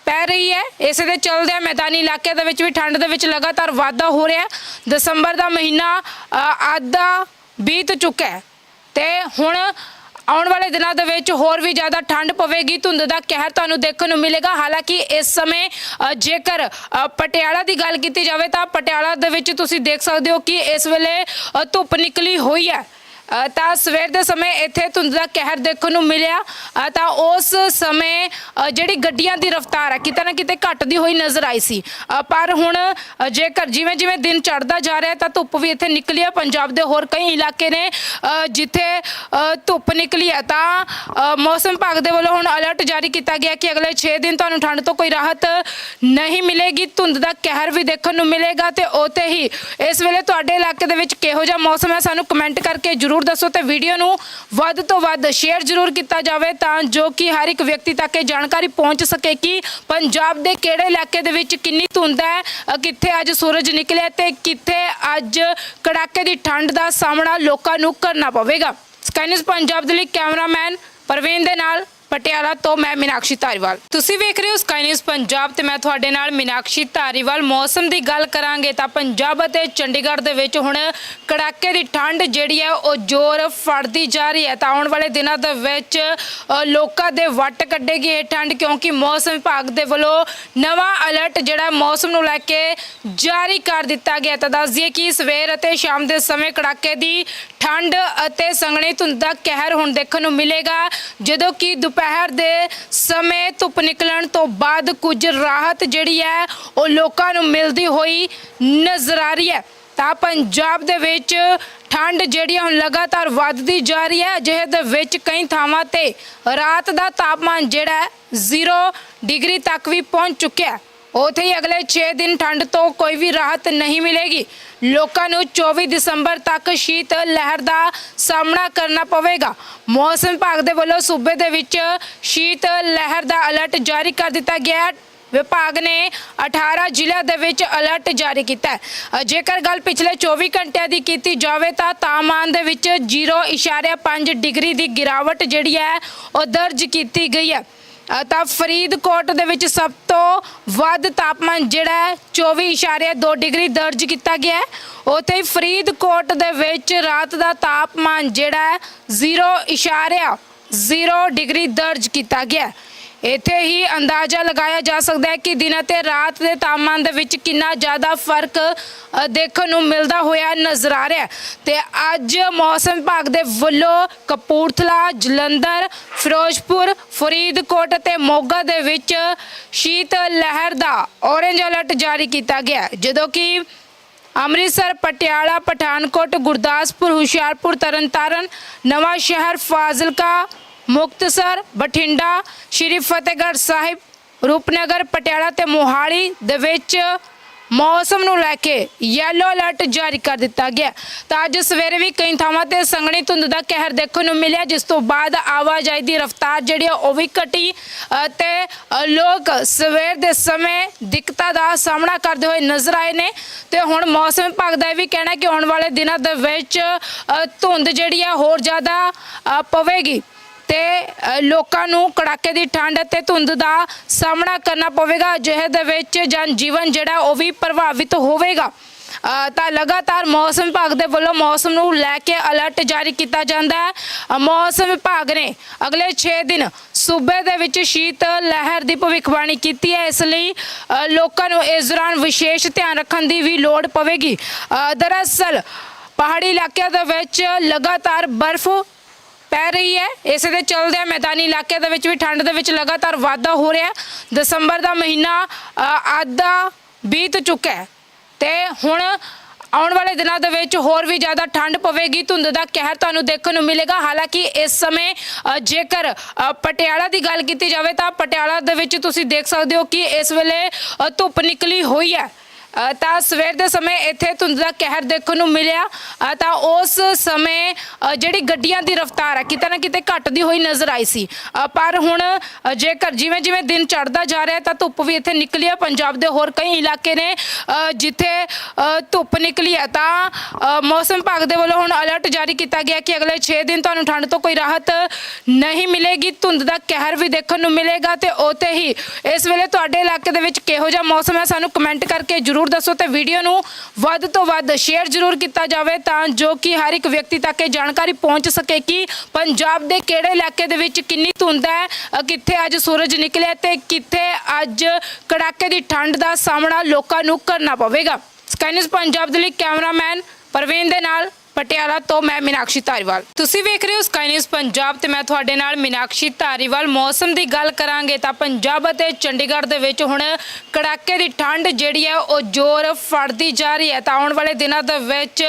ਪੈ ਰਹੀ ਹੈ। ਇਸ ਦੇ ਚਲਦਿਆਂ ਮੈਦਾਨੀ ਇਲਾਕਿਆਂ ਦੇ ਵਿੱਚ ਵੀ ਠੰਡ ਦੇ ਵਿੱਚ ਲਗਾਤਾਰ ਵਾਧਾ ਹੋ ਰਿਹਾ ਹੈ। ਦਸੰਬਰ ਦਾ ਮਹੀਨਾ ਅ, ਬੀਤ ਚੁੱਕਾ ਹੈ। ਤੇ ਹੁਣ ਆਉਣ ਵਾਲੇ ਦਿਨਾਂ ਦੇ ਵਿੱਚ ਹੋਰ ਵੀ ਜ਼ਿਆਦਾ ਠੰਡ ਪਵੇਗੀ। ਧੁੰਦ ਦਾ ਕਹਿਰ ਤੁਹਾਨੂੰ ਦੇਖਣ ਨੂੰ ਮਿਲੇਗਾ। ਹਾਲਾਂਕਿ ਇਸ ਸਮੇਂ ਅ, ਜੇਕਰ ਅ, ਪਟਿਆਲਾ ਦੀ ਗੱਲ ਕੀਤੀ ਜਾਵੇ ਤਾਂ ਪਟਿਆਲਾ ਦੇ ਵਿੱਚ ਤੁਸੀਂ ਦੇਖ ਸਕਦੇ ਹੋ ਕਿ ਇਸ ਵੇਲੇ ਅ, ਧੁੱਪ ਨਿਕਲੀ ਹੋਈ ਹੈ। ਤਾਂ ਸਵੇਰ ਦੇ ਸਮੇਂ ਇੱਥੇ ਧੁੰਦ ਦਾ ਕਹਿਰ ਦੇਖਣ ਨੂੰ ਮਿਲਿਆ। ਅ, ਤਾਂ ਉਸ ਸਮੇਂ ਅ, ਜਿਹੜੀ ਗੱਡੀਆਂ ਦੀ ਰਫ਼ਤਾਰ ਹੈ ਕਿਤੇ ਨਾ ਕਿਤੇ ਘਟਦੀ ਹੋਈ ਨਜ਼ਰ ਆਈ ਸੀ। ਅ, ਪਰ ਹੁਣ ਅ, ਜੇਕਰ ਜਿਵੇਂ ਜਿਵੇਂ ਦਿਨ ਚੜ੍ਹਦਾ ਜਾ ਰਿਹਾ ਤਾਂ ਧੁੱਪ ਵੀ ਇੱਥੇ ਨਿਕਲੀ ਹੈ ਪੰਜਾਬ ਦੇ ਹੋਰ ਕਈ ਇਲਾਕੇ ਨੇ ਅ, ਜਿੱਥੇ ਅ, ਧੁੱਪ ਨਿਕਲੀ ਹੈ ਤਾਂ ਅ, ਮੌਸਮ ਵਿਭਾਗ ਦੇ ਵੱਲੋਂ ਹੁਣ ਅਲਰਟ ਜਾਰੀ ਕੀਤਾ ਗਿਆ ਕਿ ਅਗਲੇ 6 ਦਿਨ ਤੁਹਾਨੂੰ ਠੰਡ ਤੋਂ ਕੋਈ ਰਾਹਤ ਨਹੀਂ ਮਿਲੇਗੀ। ਧੁੰਦ ਦਾ ਕਹਿਰ ਵੀ ਦੇਖਣ ਨੂੰ ਮਿਲੇਗਾ ਤੇ ਉਤੇ ਹੀ ਇਸ ਵੇਲੇ ਤੁਹਾਡੇ ਇਲਾਕੇ ਦੇ ਵਿੱਚ ਕਿਹੋ ਜਿਹਾ ਮੌਸਮ ਹੈ ਸਾਨੂੰ ਕਮੈਂਟ ਕਰਕੇ ਜਰੂਰ ਦੱਸੋ ਤੇ ਵੀਡੀਓ ਨੂੰ ਵੱਧ ਤੋਂ ਵੱਧ ਸ਼ੇਅਰ ਜਰੂਰ ਕੀਤਾ ਜਾਵੇ ਤਾਂ ਜੋ ਕਿ ਹਰ ਇੱਕ ਵਿਅਕਤੀ ਤੱਕ ਇਹ ਜਾਣਕਾਰੀ ਪਹੁੰਚ ਸਕੇ ਕਿ ਪੰਜਾਬ ਦੇ ਕਿਹੜੇ ਇਲਾਕੇ ਦੇ ਵਿੱਚ ਕਿੰਨੀ ਧੁੰਦ ਹੈ ਅ, ਕਿੱਥੇ ਅੱਜ ਸੂਰਜ ਨਿਕਲਿਆ ਤੇ ਕਿੱਥੇ ਅੱਜ ਕੜਾਕੇ ਦੀ ਠੰਡ ਦਾ ਸਾਹਮਣਾ ਲੋਕਾਂ ਨੂੰ ਕਰਨਾ ਪਵੇਗਾ। ਸਕਾਈਨਸ ਪੰਜਾਬ ਦੇ ਲਈ ਕੈਮਰਾਮੈਨ ਪਰਵੀਨ ਦੇ ਨਾਲ ਪਟਿਆਲਾ ਤੋਂ ਮੈਂ ਮੀਨਾਕਸ਼ੀ ਧਾਰੀਵਾਲ। ਤੁਸੀਂ ਵੇਖ ਰਹੇ ਹੋ ਸਕਾਈ ਨਿਊਜ਼ ਪੰਜਾਬ ਤੇ ਮੈਂ ਤੁਹਾਡੇ ਨਾਲ ਮੀਨਾਕਸ਼ੀ ਧਾਰੀਵਾਲ। ਮੌਸਮ ਦੀ ਗੱਲ ਕਰਾਂਗੇ ਤਾਂ ਪੰਜਾਬ ਅਤੇ ਚੰਡੀਗੜ੍ਹ ਦੇ ਵਿੱਚ ਹੁਣ ਕੜਾਕੇ ਦੀ ਠੰਡ ਜਿਹੜੀ ਹੈ ਉਹ ਜ਼ੋਰ ਫੜਦੀ ਜਾ ਰਹੀ ਹੈ। ਤਾਂ ਆਉਣ ਵਾਲੇ ਦਿਨਾਂ ਦੇ ਵਿੱਚ ਲੋਕਾਂ ਦੇ ਵੱਟ ਕੱਢੇਗੀ ਇਹ ਠੰਡ ਕਿਉਂਕਿ ਮੌਸਮ ਵਿਭਾਗ ਦੇ ਵੱਲੋਂ ਨਵਾਂ ਅਲਰਟ ਜਿਹੜਾ ਮੌਸਮ ਨੂੰ ਲੈ ਕੇ ਜਾਰੀ ਕਰ ਦਿੱਤਾ ਗਿਆ ਤਾਂ ਦੱਸ ਦਈਏ ਕਿ ਸਵੇਰ ਅਤੇ ਸ਼ਾਮ ਦੇ ਸਮੇਂ ਕੜਾਕੇ ਦੀ ਠੰਡ ਅਤੇ ਸੰਘਣੀ ਧੁੰਦ ਦਾ ਕਹਿਰ ਹੁਣ ਦੇਖਣ ਨੂੰ ਮਿਲੇਗਾ। ਜਦੋਂ ਕਿ ਦੁਪਹਿਰ ਦੁਪਹਿਰ ਦੇ ਸਮੇਂ ਧੁੱਪ ਨਿਕਲਣ ਤੋਂ ਬਾਅਦ ਕੁਝ ਰਾਹਤ ਜਿਹੜੀ ਹੈ ਉਹ ਲੋਕਾਂ ਨੂੰ ਮਿਲਦੀ ਹੋਈ ਨਜ਼ਰ ਆ ਰਹੀ ਹੈ। ਤਾਂ ਪੰਜਾਬ ਦੇ ਵਿੱਚ ਠੰਡ ਜਿਹੜੀ ਹੈ ਹੁਣ ਲਗਾਤਾਰ ਵੱਧਦੀ ਜਾ ਰਹੀ ਹੈ। ਅਜਿਹੇ ਦੇ ਵਿੱਚ ਕਈ ਥਾਵਾਂ ਤੇ ਰਾਤ ਦਾ ਤਾਪਮਾਨ ਜਿਹੜਾ ਹੈ 0 ਡਿਗਰੀ ਤੱਕ ਵੀ ਪਹੁੰਚ ਚੁੱਕਿਆ ਹੈ। ਉਥੇ ਹੀ ਅਗਲੇ 6 ਦਿਨ ਠੰਡ ਤੋਂ ਕੋਈ ਵੀ ਰਾਹਤ ਨਹੀਂ ਮਿਲੇਗੀ। ਲੋਕਾਂ ਨੂੰ 24 ਦਸੰਬਰ ਤੱਕ ਸ਼ੀਤ ਲਹਿਰ ਦਾ ਸਾਹਮਣਾ ਕਰਨਾ ਪਵੇਗਾ। ਮੌਸਮ ਵਿਭਾਗ ਦੇ ਵੱਲੋਂ ਸੂਬੇ ਦੇ ਵਿੱਚ ਸ਼ੀਤ ਲਹਿਰ ਦਾ ਅਲਰਟ ਜਾਰੀ ਕਰ ਦਿੱਤਾ ਗਿਆ ਹੈ। ਵਿਭਾਗ ਨੇ 18 ਜ਼ਿਲ੍ਹਿਆਂ ਦੇ ਵਿੱਚ ਅਲਰਟ ਜਾਰੀ ਕੀਤਾ ਹੈ। ਜੇਕਰ ਗੱਲ ਪਿਛਲੇ 24 ਘੰਟਿਆਂ ਦੀ ਕੀਤੀ ਜਾਵੇ ਤਾਂ ਤਾਪਮਾਨ ਦੇ ਵਿੱਚ 0.5 ਡਿਗਰੀ ਦੀ ਗਿਰਾਵਟ ਜਿਹੜੀ ਹੈ, ਉਹ ਦਰਜ ਕੀਤੀ ਗਈ ਹੈ। ਅ, ਤਾਂ ਫਰੀਦਕੋਟ ਦੇ ਵਿੱਚ ਸਭ ਤੋਂ ਵੱਧ ਤਾਪਮਾਨ ਜਿਹੜਾ ਹੈ 24.2 ਡਿਗਰੀ ਦਰਜ ਕੀਤਾ ਗਿਆ ਹੈ। ਉੱਥੇ ਹੀ ਫਰੀਦਕੋਟ ਦੇ ਵਿੱਚ ਰਾਤ ਦਾ ਤਾਪਮਾਨ ਜਿਹੜਾ ਹੈ 0.0 ਡਿਗਰੀ ਦਰਜ ਕੀਤਾ ਗਿਆ ਹੈ। ਇੱਥੇ ਹੀ ਅੰਦਾਜ਼ਾ ਲਗਾਇਆ ਜਾ ਸਕਦਾ ਹੈ ਕਿ ਦਿਨ ਅਤੇ ਰਾਤ ਦੇ ਤਾਪਮਾਨ ਦੇ ਵਿੱਚ ਕਿੰਨਾ ਜ਼ਿਆਦਾ ਫ਼ਰਕ ਅ, ਦੇਖਣ ਨੂੰ ਮਿਲਦਾ ਹੋਇਆ ਨਜ਼ਰ ਆ ਰਿਹਾ ਹੈ। ਤੇ ਅੱਜ ਮੌਸਮ ਵਿਭਾਗ ਦੇ ਵੱਲੋਂ ਕਪੂਰਥਲਾ ਜਲੰਧਰ ਫਿਰੋਜ਼ਪੁਰ ਫਰੀਦਕੋਟ ਅਤੇ ਮੋਗਾ ਦੇ ਵਿੱਚ ਸ਼ੀਤ ਲਹਿਰ ਦਾ ਔਰੇਂਜ ਅਲਰਟ ਜਾਰੀ ਕੀਤਾ ਗਿਆ ਹੈ, ਜਦੋਂ ਕਿ ਅੰਮ੍ਰਿਤਸਰ ਪਟਿਆਲਾ ਪਠਾਨਕੋਟ ਗੁਰਦਾਸਪੁਰ ਹੁਸ਼ਿਆਰਪੁਰ ਤਰਨਤਾਰਨ ਨਵਾਂ ਸ਼ਹਿਰ ਫਾਜ਼ਿਲਕਾ ਮੁਕਤਸਰ ਬਠਿੰਡਾ ਸ਼੍ਰੀ ਫਤਿਹਗੜ੍ਹ ਸਾਹਿਬ ਰੂਪਨਗਰ ਪਟਿਆਲਾ ਤੇ ਮੋਹਾਲੀ ਦੇ ਵਿੱਚ ਮੌਸਮ ਨੂੰ ਲੈ ਕੇ ਯੈਲੋ ਅਲਰਟ ਜਾਰੀ ਕਰ ਦਿੱਤਾ ਗਿਆ। ਤਾਂ ਅੱਜ ਸਵੇਰੇ ਵੀ ਕਈ ਥਾਵਾਂ ਤੇ ਸੰਘਣੀ ਧੁੰਦ ਦਾ ਕਹਿਰ ਦੇਖਣ ਨੂੰ ਮਿਲਿਆ ਜਿਸ ਤੋਂ ਬਾਅਦ ਆਵਾਜਾਈ ਦੀ ਰਫ਼ਤਾਰ ਜਿਹੜੀ ਆ ਉਹ ਵੀ ਘਟੀ ਅ, ਤੇ ਲੋਕ ਸਵੇਰ ਦੇ ਸਮੇਂ ਦਿੱਕਤਾਂ ਦਾ ਸਾਹਮਣਾ ਕਰਦੇ ਹੋਏ ਨਜ਼ਰ ਆਏ ਨੇ। ਤੇ ਹੁਣ ਮੌਸਮ ਵਿਭਾਗ ਦਾ ਇਹ ਵੀ ਕਹਿਣਾ ਕਿ ਆਉਣ ਵਾਲੇ ਦਿਨਾਂ ਦੇ ਵਿੱਚ ਧੁੰਦ ਜਿਹੜੀ ਆ ਹੋਰ ਜ਼ਿਆਦਾ ਪਵੇਗੀ। ਤੇ ਲੋਕਾਂ ਨੂੰ ਕੜਾਕੇ ਦੀ ਠੰਡ ਅਤੇ ਧੁੰਦ ਦਾ ਸਾਹਮਣਾ ਕਰਨਾ ਪਵੇਗਾ। ਅਜਿਹੇ ਦੇ ਵਿੱਚ ਜਨ ਜੀਵਨ ਜਿਹੜਾ ਉਹ ਵੀ ਪ੍ਰਭਾਵਿਤ ਹੋਵੇਗਾ। ਤਾਂ ਲਗਾਤਾਰ ਮੌਸਮ ਵਿਭਾਗ ਦੇ ਵੱਲੋਂ ਮੌਸਮ ਨੂੰ ਲੈ ਕੇ ਅਲਰਟ ਜਾਰੀ ਕੀਤਾ ਜਾਂਦਾ ਹੈ। ਮੌਸਮ ਵਿਭਾਗ ਨੇ ਅਗਲੇ 6 ਦਿਨ ਸੂਬੇ ਦੇ ਵਿੱਚ ਸ਼ੀਤ ਲਹਿਰ ਦੀ ਭਵਿੱਖਬਾਣੀ ਕੀਤੀ ਹੈ। ਇਸ ਲਈ ਲੋਕਾਂ ਨੂੰ ਇਸ ਦੌਰਾਨ ਵਿਸ਼ੇਸ਼ ਧਿਆਨ ਰੱਖਣ ਦੀ ਵੀ ਲੋੜ ਪਵੇਗੀ। ਦਰਅਸਲ, ਪਹਾੜੀ ਇਲਾਕਿਆਂ ਦੇ ਵਿੱਚ ਲਗਾਤਾਰ ਬਰਫ਼ ਪੈ ਰਹੀ ਹੈ। ਇਸੇ ਦੇ ਚਲਦਿਆਂ ਮੈਦਾਨੀ ਇਲਾਕੇ ਦੇ ਵਿੱਚ ਵੀ ਠੰਡ ਦੇ ਵਿੱਚ ਲਗਾਤਾਰ ਵਾਧਾ ਹੋ ਰਿਹਾ ਦਸੰਬਰ ਦਾ ਮਹੀਨਾ ਅ, ਆਧਾ ਬੀਤ ਚੁੱਕਾ ਹੈ। ਤੇ ਹੁਣ ਆਉਣ ਵਾਲੇ ਦਿਨਾਂ ਦੇ ਵਿੱਚ ਹੋਰ ਵੀ ਜ਼ਿਆਦਾ ਠੰਡ ਪਵੇਗੀ। ਧੁੰਦ ਦਾ ਕਹਿਰ ਤੁਹਾਨੂੰ ਦੇਖਣ ਨੂੰ ਮਿਲੇਗਾ। ਹਾਲਾਂਕਿ ਇਸ ਸਮੇਂ ਜੇਕਰ ਪਟਿਆਲਾ ਦੀ ਗੱਲ ਕੀਤੀ ਜਾਵੇ ਤਾਂ ਪਟਿਆਲਾ ਦੇ ਵਿੱਚ ਤੁਸੀਂ ਦੇਖ ਸਕਦੇ ਹੋ ਕਿ ਇਸ ਵੇਲੇ ਧੁੱਪ ਨਿਕਲੀ ਹੋਈ ਹੈ। ਅ, ਤਾਂ ਸਵੇਰ ਦੇ ਸਮੇਂ ਇੱਥੇ ਧੁੰਦ ਦਾ ਕਹਿਰ ਦੇਖਣ ਨੂੰ ਮਿਲਿਆ। ਅ, ਤਾਂ ਉਸ ਸਮੇਂ ਅ, ਜਿਹੜੀ ਗੱਡੀਆਂ ਦੀ ਰਫ਼ਤਾਰ ਹੈ ਕਿਤੇ ਨਾ ਕਿਤੇ ਘਟਦੀ ਹੋਈ ਨਜ਼ਰ ਆਈ ਸੀ। ਅ, ਪਰ ਹੁਣ ਅ, ਜੇਕਰ ਜਿਵੇਂ ਜਿਵੇਂ ਦਿਨ ਚੜ੍ਹਦਾ ਜਾ ਰਿਹਾ ਤਾਂ ਧੁੱਪ ਵੀ ਇੱਥੇ ਨਿਕਲੀ ਹੈ ਪੰਜਾਬ ਦੇ ਹੋਰ ਕਈ ਇਲਾਕੇ ਨੇ ਅ, ਜਿੱਥੇ ਅ, ਧੁੱਪ ਨਿਕਲੀ ਹੈ ਤਾਂ ਅ, ਮੌਸਮ ਵਿਭਾਗ ਦੇ ਵੱਲੋਂ ਹੁਣ ਅਲਰਟ ਜਾਰੀ ਕੀਤਾ ਗਿਆ ਕਿ ਅਗਲੇ 6 ਦਿਨ ਤੁਹਾਨੂੰ ਠੰਡ ਤੋਂ ਕੋਈ ਰਾਹਤ ਨਹੀਂ ਮਿਲੇਗੀ। ਧੁੰਦ ਦਾ ਕਹਿਰ ਵੀ ਦੇਖਣ ਨੂੰ ਮਿਲੇਗਾ ਤੇ ਉਤੇ ਹੀ ਇਸ ਵੇਲੇ ਤੁਹਾਡੇ ਇਲਾਕੇ ਦੇ ਵਿੱਚ ਕਿਹੋ ਜਿਹਾ ਮੌਸਮ ਹੈ ਸਾਨੂੰ ਕਮੈਂਟ ਕਰਕੇ ਜਰੂਰ ਦੱਸੋ ਤੇ ਵੀਡੀਓ ਨੂੰ ਵੱਧ ਤੋਂ ਵੱਧ ਸ਼ੇਅਰ ਜਰੂਰ ਕੀਤਾ ਜਾਵੇ ਤਾਂ ਜੋ ਕਿ ਹਰ ਇੱਕ ਵਿਅਕਤੀ ਤੱਕ ਇਹ ਜਾਣਕਾਰੀ ਪਹੁੰਚ ਸਕੇ ਕਿ ਪੰਜਾਬ ਦੇ ਕਿਹੜੇ ਇਲਾਕੇ ਦੇ ਵਿੱਚ ਕਿੰਨੀ ਧੁੰਦ ਹੈ ਅ, ਕਿੱਥੇ ਅੱਜ ਸੂਰਜ ਨਿਕਲਿਆ ਤੇ ਕਿੱਥੇ ਅੱਜ ਕੜਾਕੇ ਦੀ ਠੰਡ ਦਾ ਸਾਹਮਣਾ ਲੋਕਾਂ ਨੂੰ ਕਰਨਾ ਪਵੇਗਾ। ਸਕਾਈਨਸ ਪੰਜਾਬ ਦੇ ਲਈ ਕੈਮਰਾਮੈਨ ਪ੍ਰਵੀਨ ਦੇ ਨਾਲ ਪਟਿਆਲਾ ਤੋਂ ਮੈਂ ਮੀਨਾਕਸ਼ੀ ਧਾਰੀਵਾਲ। ਤੁਸੀਂ ਵੇਖ ਰਹੇ ਹੋ ਸਕਾਈ ਨਿਊਜ਼ ਪੰਜਾਬ ਤੇ ਮੈਂ ਤੁਹਾਡੇ ਨਾਲ ਮੀਨਾਕਸ਼ੀ ਧਾਰੀਵਾਲ। ਮੌਸਮ ਦੀ ਗੱਲ ਕਰਾਂਗੇ ਤਾਂ ਪੰਜਾਬ ਅਤੇ ਚੰਡੀਗੜ੍ਹ ਦੇ ਵਿੱਚ ਹੁਣ ਕੜਾਕੇ ਦੀ ਠੰਡ ਜਿਹੜੀ ਹੈ ਉਹ ਜ਼ੋਰ ਫੜਦੀ ਜਾ ਰਹੀ ਹੈ। ਤਾਂ ਆਉਣ ਵਾਲੇ ਦਿਨਾਂ ਦੇ ਵਿੱਚ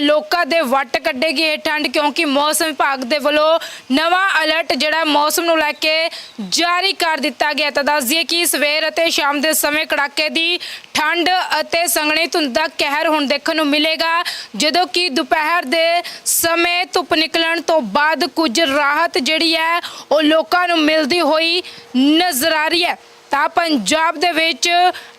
ਲੋਕਾਂ ਦੇ ਵੱਟ ਕੱਢੇਗੀ ਇਹ ਠੰਡ ਕਿਉਂਕਿ ਮੌਸਮ ਵਿਭਾਗ ਦੇ ਵੱਲੋਂ ਨਵਾਂ ਅਲਰਟ ਜਿਹੜਾ ਮੌਸਮ ਨੂੰ ਲੈ ਕੇ ਜਾਰੀ ਕਰ ਦਿੱਤਾ ਗਿਆ ਤਾਂ ਦੱਸ ਦਈਏ ਕਿ ਸਵੇਰ ਅਤੇ ਸ਼ਾਮ ਦੇ ਸਮੇਂ ਕੜਾਕੇ ਦੀ ਠੰਡ ਅਤੇ ਸੰਘਣੀ ਧੁੰਦ ਦਾ ਕਹਿਰ ਹੁਣ ਦੇਖਣ ਨੂੰ ਮਿਲੇਗਾ। ਜਦੋਂ ਕਿ ਦੁਪਹਿਰ ਦੇ ਸਮੇਂ ਧੁੱਪ ਨਿਕਲਣ ਤੋਂ ਬਾਅਦ ਕੁਝ ਰਾਹਤ ਜਿਹੜੀ ਹੈ, ਉਹ ਲੋਕਾਂ ਨੂੰ ਮਿਲਦੀ ਹੋਈ ਨਜ਼ਰ ਆ ਰਹੀ ਹੈ। ਤਾਂ ਪੰਜਾਬ ਦੇ ਵਿੱਚ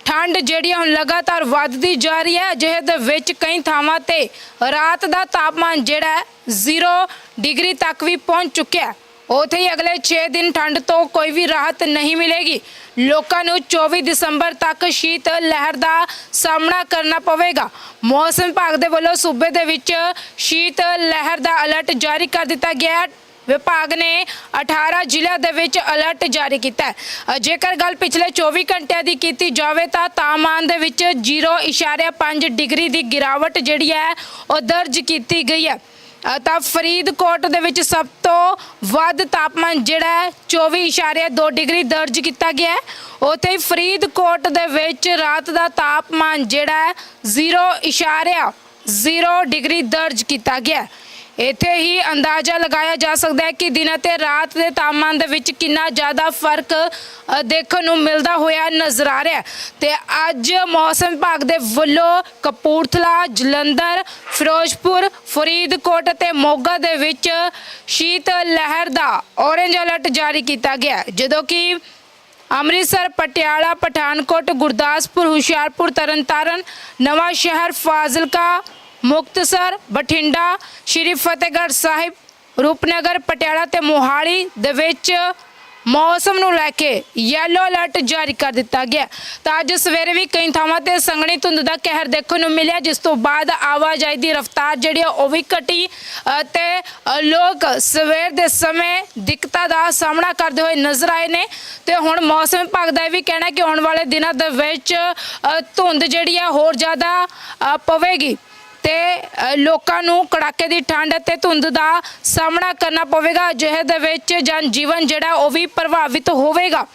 ਠੰਡ ਜਿਹੜੀ ਹੈ, ਹੁਣ ਲਗਾਤਾਰ ਵੱਧਦੀ ਜਾ ਰਹੀ ਹੈ। ਅਜਿਹੇ ਦੇ ਵਿੱਚ ਕਈ ਥਾਵਾਂ ਤੇ ਰਾਤ ਦਾ ਤਾਪਮਾਨ ਜਿਹੜਾ ਹੈ 0 ਡਿਗਰੀ ਤੱਕ ਵੀ ਪਹੁੰਚ ਚੁੱਕਿਆ ਹੈ। ਉਥੇ ਹੀ ਅਗਲੇ 6 ਦਿਨ ਠੰਡ ਤੋਂ ਕੋਈ ਵੀ ਰਾਹਤ ਨਹੀਂ ਮਿਲੇਗੀ। ਲੋਕਾਂ ਨੂੰ 24 ਦਸੰਬਰ ਤੱਕ ਸ਼ੀਤ ਲਹਿਰ ਦਾ ਸਾਹਮਣਾ ਕਰਨਾ ਪਵੇਗਾ। ਮੌਸਮ ਵਿਭਾਗ ਦੇ ਵੱਲੋਂ ਸੂਬੇ ਦੇ ਵਿੱਚ ਸ਼ੀਤ ਲਹਿਰ ਦਾ ਅਲਰਟ ਜਾਰੀ ਕਰ ਦਿੱਤਾ ਗਿਆ ਹੈ। ਵਿਭਾਗ ਨੇ 18 ਜ਼ਿਲ੍ਹਿਆਂ ਦੇ ਵਿੱਚ ਅਲਰਟ ਜਾਰੀ ਕੀਤਾ ਹੈ। ਜੇਕਰ ਗੱਲ ਪਿਛਲੇ 24 ਘੰਟਿਆਂ ਦੀ ਕੀਤੀ ਜਾਵੇ ਤਾਂ ਤਾਪਮਾਨ ਦੇ ਵਿੱਚ 0.5 ਡਿਗਰੀ ਦੀ ਗਿਰਾਵਟ ਜਿਹੜੀ ਹੈ, ਉਹ ਦਰਜ ਕੀਤੀ ਗਈ ਹੈ। ਅ, ਤਾਂ ਫਰੀਦਕੋਟ ਦੇ ਵਿੱਚ ਸਭ ਤੋਂ ਵੱਧ ਤਾਪਮਾਨ ਜਿਹੜਾ ਹੈ 24.2 ਡਿਗਰੀ ਦਰਜ ਕੀਤਾ ਗਿਆ ਹੈ। ਉੱਥੇ ਹੀ ਫਰੀਦਕੋਟ ਦੇ ਵਿੱਚ ਰਾਤ ਦਾ ਤਾਪਮਾਨ ਜਿਹੜਾ ਹੈ 0.0 ਡਿਗਰੀ ਦਰਜ ਕੀਤਾ ਗਿਆ ਹੈ। ਇੱਥੇ ਹੀ ਅੰਦਾਜ਼ਾ ਲਗਾਇਆ ਜਾ ਸਕਦਾ ਹੈ ਕਿ ਦਿਨ ਅਤੇ ਰਾਤ ਦੇ ਤਾਪਮਾਨ ਦੇ ਵਿੱਚ ਕਿੰਨਾ ਜ਼ਿਆਦਾ ਫ਼ਰਕ ਦੇਖਣ ਨੂੰ ਮਿਲਦਾ ਹੋਇਆ ਨਜ਼ਰ ਆ ਰਿਹਾ ਹੈ। ਤੇ ਅੱਜ ਮੌਸਮ ਵਿਭਾਗ ਦੇ ਵੱਲੋਂ ਕਪੂਰਥਲਾ, ਜਲੰਧਰ, ਫਿਰੋਜ਼ਪੁਰ, ਫਰੀਦਕੋਟ ਅਤੇ ਮੋਗਾ ਦੇ ਵਿੱਚ ਸ਼ੀਤ ਲਹਿਰ ਦਾ ਔਰੇਂਜ ਅਲਰਟ ਜਾਰੀ ਕੀਤਾ ਗਿਆ ਜਦੋਂ ਕਿ ਅੰਮ੍ਰਿਤਸਰ, ਪਟਿਆਲਾ, ਪਠਾਨਕੋਟ, ਗੁਰਦਾਸਪੁਰ, ਹੁਸ਼ਿਆਰਪੁਰ, ਤਰਨਤਾਰਨ ਨਵਾਂ ਸ਼ਹਿਰ ਫਾਜ਼ਿਲਕਾ ਮੁਕਤਸਰ ਬਠਿੰਡਾ ਸ਼੍ਰੀ ਫਤਿਹਗੜ੍ਹ ਸਾਹਿਬ ਰੂਪਨਗਰ ਪਟਿਆਲਾ ਤੇ ਮੋਹਾਲੀ ਦੇ ਵਿੱਚ ਮੌਸਮ ਨੂੰ ਲੈ ਕੇ ਯੈਲੋ ਅਲਰਟ ਜਾਰੀ ਕਰ ਦਿੱਤਾ ਗਿਆ। ਤਾਂ ਅੱਜ ਸਵੇਰੇ ਵੀ ਕਈ ਥਾਵਾਂ ਤੇ ਸੰਘਣੀ ਧੁੰਦ ਦਾ ਕਹਿਰ ਦੇਖਣ ਨੂੰ ਮਿਲਿਆ ਜਿਸ ਤੋਂ ਬਾਅਦ ਆਵਾਜਾਈ ਦੀ ਰਫ਼ਤਾਰ ਜਿਹੜੀ ਆ ਉਹ ਵੀ ਘਟੀ ਅ, ਤੇ ਲੋਕ ਸਵੇਰ ਦੇ ਸਮੇਂ ਦਿੱਕਤਾਂ ਦਾ ਸਾਹਮਣਾ ਕਰਦੇ ਹੋਏ ਨਜ਼ਰ ਆਏ ਨੇ। ਤੇ ਹੁਣ ਮੌਸਮ ਵਿਭਾਗ ਦਾ ਇਹ ਵੀ ਕਹਿਣਾ ਕਿ ਆਉਣ ਵਾਲੇ ਦਿਨਾਂ ਦੇ ਵਿੱਚ ਧੁੰਦ ਜਿਹੜੀ ਆ ਹੋਰ ਜ਼ਿਆਦਾ ਪਵੇਗੀ। ਤੇ ਲੋਕਾਂ ਨੂੰ ਕੜਾਕੇ ਦੀ ਠੰਡ ਅਤੇ ਧੁੰਦ ਦਾ ਸਾਹਮਣਾ ਕਰਨਾ ਪਵੇਗਾ। ਅਜਿਹੇ ਦੇ ਵਿੱਚ ਜਨ ਜੀਵਨ ਜਿਹੜਾ, ਉਹ ਵੀ ਪ੍ਰਭਾਵਿਤ ਹੋਵੇਗਾ।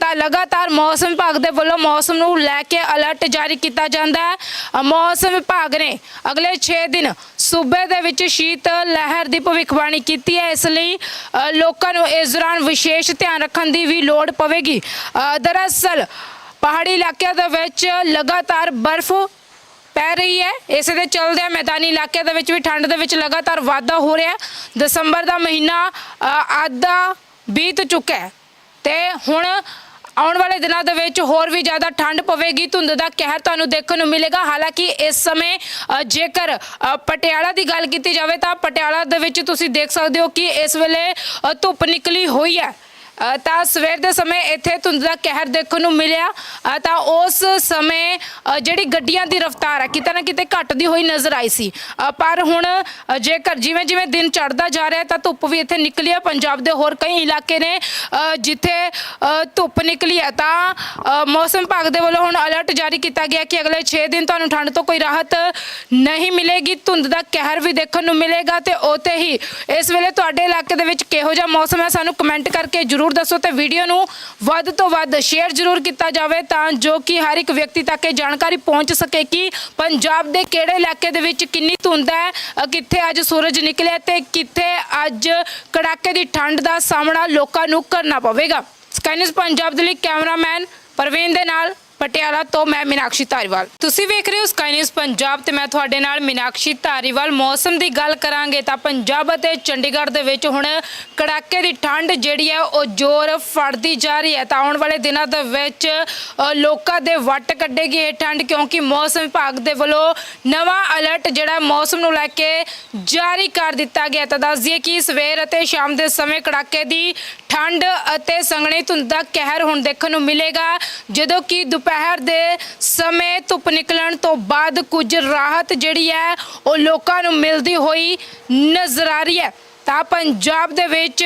ਤਾਂ ਲਗਾਤਾਰ ਮੌਸਮ ਵਿਭਾਗ ਦੇ ਵੱਲੋਂ ਮੌਸਮ ਨੂੰ ਲੈ ਕੇ ਅਲਰਟ ਜਾਰੀ ਕੀਤਾ ਜਾਂਦਾ ਹੈ। ਮੌਸਮ ਵਿਭਾਗ ਨੇ ਅਗਲੇ 6 ਦਿਨ ਸੂਬੇ ਦੇ ਵਿੱਚ ਸ਼ੀਤ ਲਹਿਰ ਦੀ ਭਵਿੱਖਬਾਣੀ ਕੀਤੀ ਹੈ। ਇਸ ਲਈ ਲੋਕਾਂ ਨੂੰ ਇਸ ਦੌਰਾਨ ਵਿਸ਼ੇਸ਼ ਧਿਆਨ ਰੱਖਣ ਦੀ ਵੀ ਲੋੜ ਪਵੇਗੀ। ਦਰਅਸਲ ਪਹਾੜੀ ਇਲਾਕਿਆਂ ਦੇ ਵਿੱਚ ਲਗਾਤਾਰ ਬਰਫ਼ ਪੈ ਰਹੀ ਹੈ। ਇਸ ਦੇ ਚੱਲਦੇ ਮੈਦਾਨੀ ਇਲਾਕਿਆਂ ਦੇ ਵਿੱਚ ਵੀ ਠੰਡ ਦੇ ਵਿੱਚ ਲਗਾਤਾਰ ਵਾਧਾ ਹੋ ਰਿਹਾ ਦਸੰਬਰ ਦਾ ਮਹੀਨਾ ਅ, ਅੱਧਾ ਬੀਤ ਚੁੱਕਾ ਹੈ। ਤੇ ਹੁਣ ਆਉਣ ਵਾਲੇ ਦਿਨਾਂ ਦੇ ਵਿੱਚ ਹੋਰ ਵੀ ਜ਼ਿਆਦਾ ਠੰਡ ਪਵੇਗੀ। ਧੁੰਦ ਦਾ ਕਹਿਰ ਤੁਹਾਨੂੰ ਦੇਖਣ ਨੂੰ ਮਿਲੇਗਾ। ਹਾਲਾਂਕਿ ਇਸ ਸਮੇਂ ਜੇਕਰ ਪਟਿਆਲਾ ਦੀ ਗੱਲ ਕੀਤੀ ਜਾਵੇ ਤਾਂ ਪਟਿਆਲਾ ਦੇ ਵਿੱਚ ਤੁਸੀਂ ਦੇਖ ਸਕਦੇ ਹੋ ਕਿ ਇਸ ਵੇਲੇ ਧੁੱਪ ਨਿਕਲੀ ਹੋਈ ਹੈ। ਤਾਂ ਸਵੇਰ ਦੇ ਸਮੇਂ ਇੱਥੇ ਧੁੰਦ ਦਾ ਕਹਿਰ ਦੇਖਣ ਨੂੰ ਮਿਲਿਆ। ਤਾਂ ਉਸ ਸਮੇਂ ਜਿਹੜੀ ਗੱਡੀਆਂ ਦੀ ਰਫ਼ਤਾਰ ਹੈ ਕਿਤੇ ਨਾ ਕਿਤੇ ਘਟਦੀ ਹੋਈ ਨਜ਼ਰ ਆਈ ਸੀ। ਪਰ ਹੁਣ ਜੇਕਰ ਜਿਵੇਂ ਜਿਵੇਂ ਦਿਨ ਚੜ੍ਹਦਾ ਜਾ ਰਿਹਾ, ਤਾਂ ਧੁੱਪ ਵੀ ਇੱਥੇ ਨਿਕਲੀ ਹੈ ਪੰਜਾਬ ਦੇ ਹੋਰ ਕਈ ਇਲਾਕੇ ਨੇ ਜਿੱਥੇ ਧੁੱਪ ਨਿਕਲੀ ਹੈ ਤਾਂ ਮੌਸਮ ਵਿਭਾਗ ਦੇ ਵੱਲੋਂ ਹੁਣ ਅਲਰਟ ਜਾਰੀ ਕੀਤਾ ਗਿਆ ਕਿ ਅਗਲੇ 6 ਦਿਨ ਤੁਹਾਨੂੰ ਠੰਡ ਤੋਂ ਕੋਈ ਰਾਹਤ ਨਹੀਂ ਮਿਲੇਗੀ। ਧੁੰਦ ਦਾ ਕਹਿਰ ਵੀ ਦੇਖਣ ਨੂੰ ਮਿਲੇਗਾ ਤੇ ਉਤੇ ਹੀ ਇਸ ਵੇਲੇ ਤੁਹਾਡੇ ਇਲਾਕੇ ਦੇ ਵਿੱਚ ਕਿਹੋ ਜਿਹਾ ਮੌਸਮ ਹੈ, ਸਾਨੂੰ ਕਮੈਂਟ ਕਰਕੇ ਜਰੂਰ ਦੱਸੋ ਤੇ ਵੀਡੀਓ ਨੂੰ ਵੱਧ ਤੋਂ ਵੱਧ ਸ਼ੇਅਰ ਜਰੂਰ ਕੀਤਾ ਜਾਵੇ ਤਾਂ ਜੋ ਕਿ ਹਰ ਇੱਕ ਵਿਅਕਤੀ ਤੱਕ ਇਹ ਜਾਣਕਾਰੀ ਪਹੁੰਚ ਸਕੇ ਕਿ ਪੰਜਾਬ ਦੇ ਕਿਹੜੇ ਇਲਾਕੇ ਦੇ ਵਿੱਚ ਕਿੰਨੀ ਧੁੰਦ ਹੈ ਅ, ਕਿੱਥੇ ਅੱਜ ਸੂਰਜ ਨਿਕਲਿਆ ਤੇ ਕਿੱਥੇ ਅੱਜ ਕੜਾਕੇ ਦੀ ਠੰਡ ਦਾ ਸਾਹਮਣਾ ਲੋਕਾਂ ਨੂੰ ਕਰਨਾ ਪਵੇਗਾ। ਸਕਾਈਨਸ ਪੰਜਾਬ ਦੇ ਲਈ ਕੈਮਰਾਮੈਨ ਪ੍ਰਵੀਨ ਦੇ ਨਾਲ। ਪਟਿਆਲਾ ਤੋਂ ਮੈਂ ਮੀਨਾਕਸ਼ੀ ਧਾਰੀਵਾਲ। ਤੁਸੀਂ ਵੇਖ ਰਹੇ ਹੋ ਸਕਾਈ ਨਿਊਜ਼ ਪੰਜਾਬ ਤੇ ਮੈਂ ਤੁਹਾਡੇ ਨਾਲ ਮੀਨਾਕਸ਼ੀ ਧਾਰੀਵਾਲ। ਮੌਸਮ ਦੀ ਗੱਲ ਕਰਾਂਗੇ ਤਾਂ ਪੰਜਾਬ ਅਤੇ ਚੰਡੀਗੜ੍ਹ ਦੇ ਵਿੱਚ ਹੁਣ ਕੜਾਕੇ ਦੀ ਠੰਡ ਜਿਹੜੀ ਹੈ ਉਹ ਜ਼ੋਰ ਫੜਦੀ ਜਾ ਰਹੀ ਹੈ। ਤਾਂ ਆਉਣ ਵਾਲੇ ਦਿਨਾਂ ਦੇ ਵਿੱਚ ਲੋਕਾਂ ਦੇ ਵੱਟ ਕੱਢੇਗੀ ਇਹ ਠੰਡ ਕਿਉਂਕਿ ਮੌਸਮ ਵਿਭਾਗ ਦੇ ਵੱਲੋਂ ਨਵਾਂ ਅਲਰਟ ਜਿਹੜਾ ਮੌਸਮ ਨੂੰ ਲੈ ਕੇ ਜਾਰੀ ਕਰ ਦਿੱਤਾ ਗਿਆ ਤਾਂ ਦੱਸ ਦਈਏ ਕਿ ਸਵੇਰ ਅਤੇ ਸ਼ਾਮ ਦੇ ਸਮੇਂ ਕੜਾਕੇ ਦੀ ਠੰਡ ਅਤੇ ਸੰਘਣੀ ਧੁੰਦ ਦਾ ਕਹਿਰ ਹੁਣ ਦੇਖਣ ਨੂੰ ਮਿਲੇਗਾ। ਜਦੋਂ ਕਿ ਦੁਪਹਿਰ ਦੁਪਹਿਰ ਦੇ ਸਮੇਂ ਧੁੱਪ ਨਿਕਲਣ ਤੋਂ ਬਾਅਦ ਕੁਝ ਰਾਹਤ ਜਿਹੜੀ ਹੈ ਉਹ ਲੋਕਾਂ ਨੂੰ ਮਿਲਦੀ ਹੋਈ ਨਜ਼ਰ ਆ ਰਹੀ ਹੈ। ਤਾਂ ਪੰਜਾਬ ਦੇ ਵਿੱਚ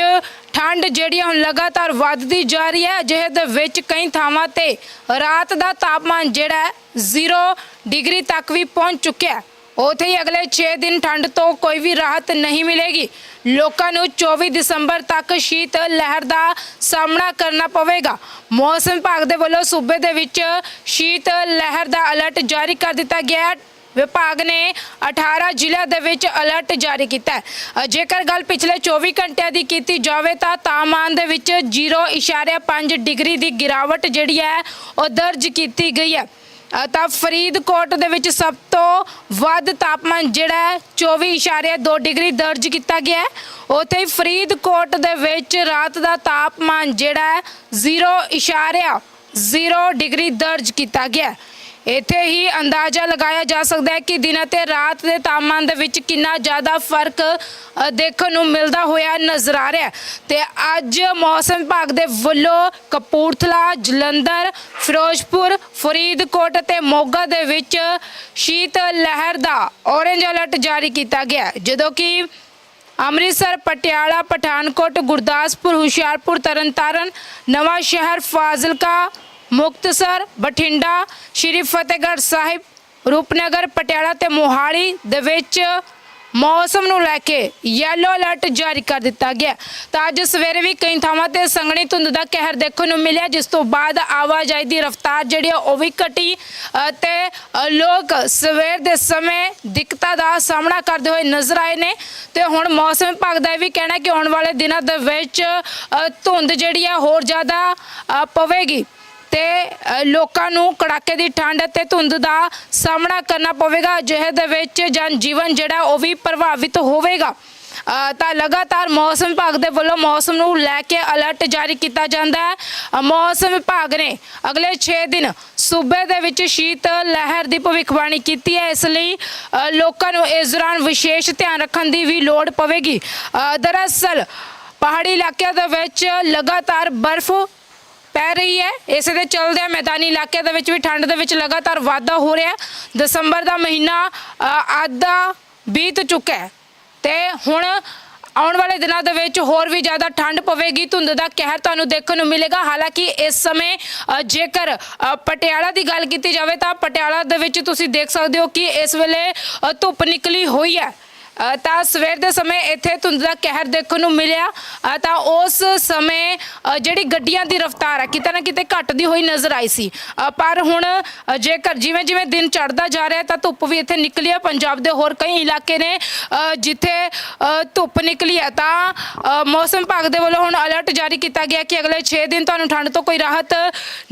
ਠੰਡ ਜਿਹੜੀ ਹੈ ਹੁਣ ਲਗਾਤਾਰ ਵੱਧਦੀ ਜਾ ਰਹੀ ਹੈ। ਅਜਿਹੇ ਦੇ ਵਿੱਚ ਕਈ ਥਾਵਾਂ ਤੇ ਰਾਤ ਦਾ ਤਾਪਮਾਨ ਜਿਹੜਾ ਹੈ 0 ਡਿਗਰੀ ਤੱਕ ਵੀ ਪਹੁੰਚ ਚੁੱਕਿਆ ਹੈ। ਉਥੇ ਹੀ ਅਗਲੇ 6 ਦਿਨ ਠੰਡ ਤੋਂ ਕੋਈ ਵੀ ਰਾਹਤ ਨਹੀਂ ਮਿਲੇਗੀ। ਲੋਕਾਂ ਨੂੰ 24 ਦਸੰਬਰ ਤੱਕ ਸ਼ੀਤ ਲਹਿਰ ਦਾ ਸਾਹਮਣਾ ਕਰਨਾ ਪਵੇਗਾ। ਮੌਸਮ ਵਿਭਾਗ ਦੇ ਵੱਲੋਂ ਸੂਬੇ ਦੇ ਵਿੱਚ ਸ਼ੀਤ ਲਹਿਰ ਦਾ ਅਲਰਟ ਜਾਰੀ ਕਰ ਦਿੱਤਾ ਗਿਆ ਹੈ। ਵਿਭਾਗ ਨੇ 18 ਜ਼ਿਲ੍ਹਿਆਂ ਦੇ ਵਿੱਚ ਅਲਰਟ ਜਾਰੀ ਕੀਤਾ ਹੈ। ਜੇਕਰ ਗੱਲ ਪਿਛਲੇ 24 ਘੰਟਿਆਂ ਦੀ ਕੀਤੀ ਜਾਵੇ ਤਾਂ ਤਾਪਮਾਨ ਦੇ ਵਿੱਚ 0.5 ਡਿਗਰੀ ਦੀ ਗਿਰਾਵਟ ਜਿਹੜੀ ਹੈ, ਉਹ ਦਰਜ ਕੀਤੀ ਗਈ ਹੈ। ਅ, ਤਾਂ ਫਰੀਦਕੋਟ ਦੇ ਵਿੱਚ ਸਭ ਤੋਂ ਵੱਧ ਤਾਪਮਾਨ ਜਿਹੜਾ ਹੈ 24.2 ਡਿਗਰੀ ਦਰਜ ਕੀਤਾ ਗਿਆ ਹੈ। ਉੱਥੇ ਹੀ ਫਰੀਦਕੋਟ ਦੇ ਵਿੱਚ ਰਾਤ ਦਾ ਤਾਪਮਾਨ ਜਿਹੜਾ ਹੈ 0.0 ਡਿਗਰੀ ਦਰਜ ਕੀਤਾ ਗਿਆ ਹੈ। ਇੱਥੇ ਹੀ ਅੰਦਾਜ਼ਾ ਲਗਾਇਆ ਜਾ ਸਕਦਾ ਹੈ ਕਿ ਦਿਨ ਅਤੇ ਰਾਤ ਦੇ ਤਾਪਮਾਨ ਦੇ ਵਿੱਚ ਕਿੰਨਾ ਜ਼ਿਆਦਾ ਫ਼ਰਕ ਅ, ਦੇਖਣ ਨੂੰ ਮਿਲਦਾ ਹੋਇਆ ਨਜ਼ਰ ਆ ਰਿਹਾ ਹੈ। ਤੇ ਅੱਜ ਮੌਸਮ ਵਿਭਾਗ ਦੇ ਵੱਲੋਂ ਕਪੂਰਥਲਾ ਜਲੰਧਰ ਫਿਰੋਜ਼ਪੁਰ ਫਰੀਦਕੋਟ ਅਤੇ ਮੋਗਾ ਦੇ ਵਿੱਚ ਸ਼ੀਤ ਲਹਿਰ ਦਾ ਔਰੇਂਜ ਅਲਰਟ ਜਾਰੀ ਕੀਤਾ ਗਿਆ ਹੈ, ਜਦੋਂ ਕਿ ਅੰਮ੍ਰਿਤਸਰ ਪਟਿਆਲਾ ਪਠਾਨਕੋਟ ਗੁਰਦਾਸਪੁਰ ਹੁਸ਼ਿਆਰਪੁਰ ਤਰਨਤਾਰਨ ਨਵਾਂ ਸ਼ਹਿਰ ਫਾਜ਼ਿਲਕਾ ਮੁਕਤਸਰ ਬਠਿੰਡਾ ਸ਼੍ਰੀ ਫਤਿਹਗੜ੍ਹ ਸਾਹਿਬ ਰੂਪਨਗਰ ਪਟਿਆਲਾ ਤੇ ਮੋਹਾਲੀ ਦੇ ਵਿੱਚ ਮੌਸਮ ਨੂੰ ਲੈ ਕੇ ਯੈਲੋ ਅਲਰਟ ਜਾਰੀ ਕਰ ਦਿੱਤਾ ਗਿਆ। ਤਾਂ ਅੱਜ ਸਵੇਰੇ ਵੀ ਕਈ ਥਾਵਾਂ ਤੇ ਸੰਘਣੀ ਧੁੰਦ ਦਾ ਕਹਿਰ ਦੇਖਣ ਨੂੰ ਮਿਲਿਆ ਜਿਸ ਤੋਂ ਬਾਅਦ ਆਵਾਜਾਈ ਦੀ ਰਫ਼ਤਾਰ ਜਿਹੜੀ ਆ ਉਹ ਵੀ ਘਟੀ ਅ, ਤੇ ਲੋਕ ਸਵੇਰ ਦੇ ਸਮੇਂ ਦਿੱਕਤਾਂ ਦਾ ਸਾਹਮਣਾ ਕਰਦੇ ਹੋਏ ਨਜ਼ਰ ਆਏ ਨੇ। ਤੇ ਹੁਣ ਮੌਸਮ ਵਿਭਾਗ ਦਾ ਇਹ ਵੀ ਕਹਿਣਾ ਕਿ ਆਉਣ ਵਾਲੇ ਦਿਨਾਂ ਦੇ ਵਿੱਚ ਧੁੰਦ ਜਿਹੜੀ ਆ ਹੋਰ ਜ਼ਿਆਦਾ ਪਵੇਗੀ। ਤੇ ਲੋਕਾਂ ਨੂੰ ਕੜਾਕੇ ਦੀ ਠੰਡ ਅਤੇ ਧੁੰਦ ਦਾ ਸਾਹਮਣਾ ਕਰਨਾ ਪਵੇਗਾ। ਅਜਿਹੇ ਦੇ ਵਿੱਚ ਜਨ ਜੀਵਨ ਜਿਹੜਾ ਉਹ ਵੀ ਪ੍ਰਭਾਵਿਤ ਹੋਵੇਗਾ। ਤਾਂ ਲਗਾਤਾਰ ਮੌਸਮ ਵਿਭਾਗ ਦੇ ਵੱਲੋਂ ਮੌਸਮ ਨੂੰ ਲੈ ਕੇ ਅਲਰਟ ਜਾਰੀ ਕੀਤਾ ਜਾਂਦਾ ਹੈ। ਮੌਸਮ ਵਿਭਾਗ ਨੇ ਅਗਲੇ 6 ਦਿਨ ਸੂਬੇ ਦੇ ਵਿੱਚ ਸ਼ੀਤ ਲਹਿਰ ਦੀ ਭਵਿੱਖਬਾਣੀ ਕੀਤੀ ਹੈ। ਇਸ ਲਈ ਲੋਕਾਂ ਨੂੰ ਇਸ ਦੌਰਾਨ ਵਿਸ਼ੇਸ਼ ਧਿਆਨ ਰੱਖਣ ਦੀ ਵੀ ਲੋੜ ਪਵੇਗੀ। ਦਰਅਸਲ, ਪਹਾੜੀ ਇਲਾਕਿਆਂ ਦੇ ਵਿੱਚ ਲਗਾਤਾਰ ਬਰਫ਼ ਪੈ ਰਹੀ ਹੈ। ਇਸੇ ਦੇ ਚਲਦਿਆਂ ਮੈਦਾਨੀ ਇਲਾਕਿਆਂ ਦੇ ਵਿੱਚ ਵੀ ਠੰਡ ਦੇ ਵਿੱਚ ਲਗਾਤਾਰ ਵਾਧਾ ਹੋ ਰਿਹਾ ਹੈ। ਦਸੰਬਰ ਦਾ ਮਹੀਨਾ ਅ, ਅੱਧਾ ਬੀਤ ਚੁੱਕਾ ਹੈ। ਤੇ ਹੁਣ ਆਉਣ ਵਾਲੇ ਦਿਨਾਂ ਦੇ ਵਿੱਚ ਹੋਰ ਵੀ ਜ਼ਿਆਦਾ ਠੰਡ ਪਵੇਗੀ। ਧੁੰਦ ਦਾ ਕਹਿਰ ਤੁਹਾਨੂੰ ਦੇਖਣ ਨੂੰ ਮਿਲੇਗਾ। ਹਾਲਾਂਕਿ ਇਸ ਸਮੇਂ ਜੇਕਰ ਪਟਿਆਲਾ ਦੀ ਗੱਲ ਕੀਤੀ ਜਾਵੇ ਤਾਂ ਪਟਿਆਲਾ ਦੇ ਵਿੱਚ ਤੁਸੀਂ ਦੇਖ ਸਕਦੇ ਹੋ ਕਿ ਇਸ ਵੇਲੇ ਧੁੱਪ ਨਿਕਲੀ ਹੋਈ ਹੈ। ਅ, ਤਾਂ ਸਵੇਰ ਦੇ ਸਮੇਂ ਇੱਥੇ ਧੁੰਦ ਦਾ ਕਹਿਰ ਦੇਖਣ ਨੂੰ ਮਿਲਿਆ। ਅ, ਤਾਂ ਉਸ ਸਮੇਂ ਅ, ਜਿਹੜੀ ਗੱਡੀਆਂ ਦੀ ਰਫ਼ਤਾਰ ਹੈ ਕਿਤੇ ਨਾ ਕਿਤੇ ਘਟਦੀ ਹੋਈ ਨਜ਼ਰ ਆਈ ਸੀ। ਅ, ਪਰ ਹੁਣ ਅ, ਜੇਕਰ ਜਿਵੇਂ ਜਿਵੇਂ ਦਿਨ ਚੜ੍ਹਦਾ ਜਾ ਰਿਹਾ ਤਾਂ ਧੁੱਪ ਵੀ ਇੱਥੇ ਨਿਕਲੀ ਹੈ ਪੰਜਾਬ ਦੇ ਹੋਰ ਕਈ ਇਲਾਕੇ ਨੇ ਅ, ਜਿੱਥੇ ਅ, ਧੁੱਪ ਨਿਕਲੀ ਹੈ ਤਾਂ ਅ, ਮੌਸਮ ਵਿਭਾਗ ਦੇ ਵੱਲੋਂ ਹੁਣ ਅਲਰਟ ਜਾਰੀ ਕੀਤਾ ਗਿਆ ਕਿ ਅਗਲੇ 6 ਦਿਨ ਤੁਹਾਨੂੰ ਠੰਡ ਤੋਂ ਕੋਈ ਰਾਹਤ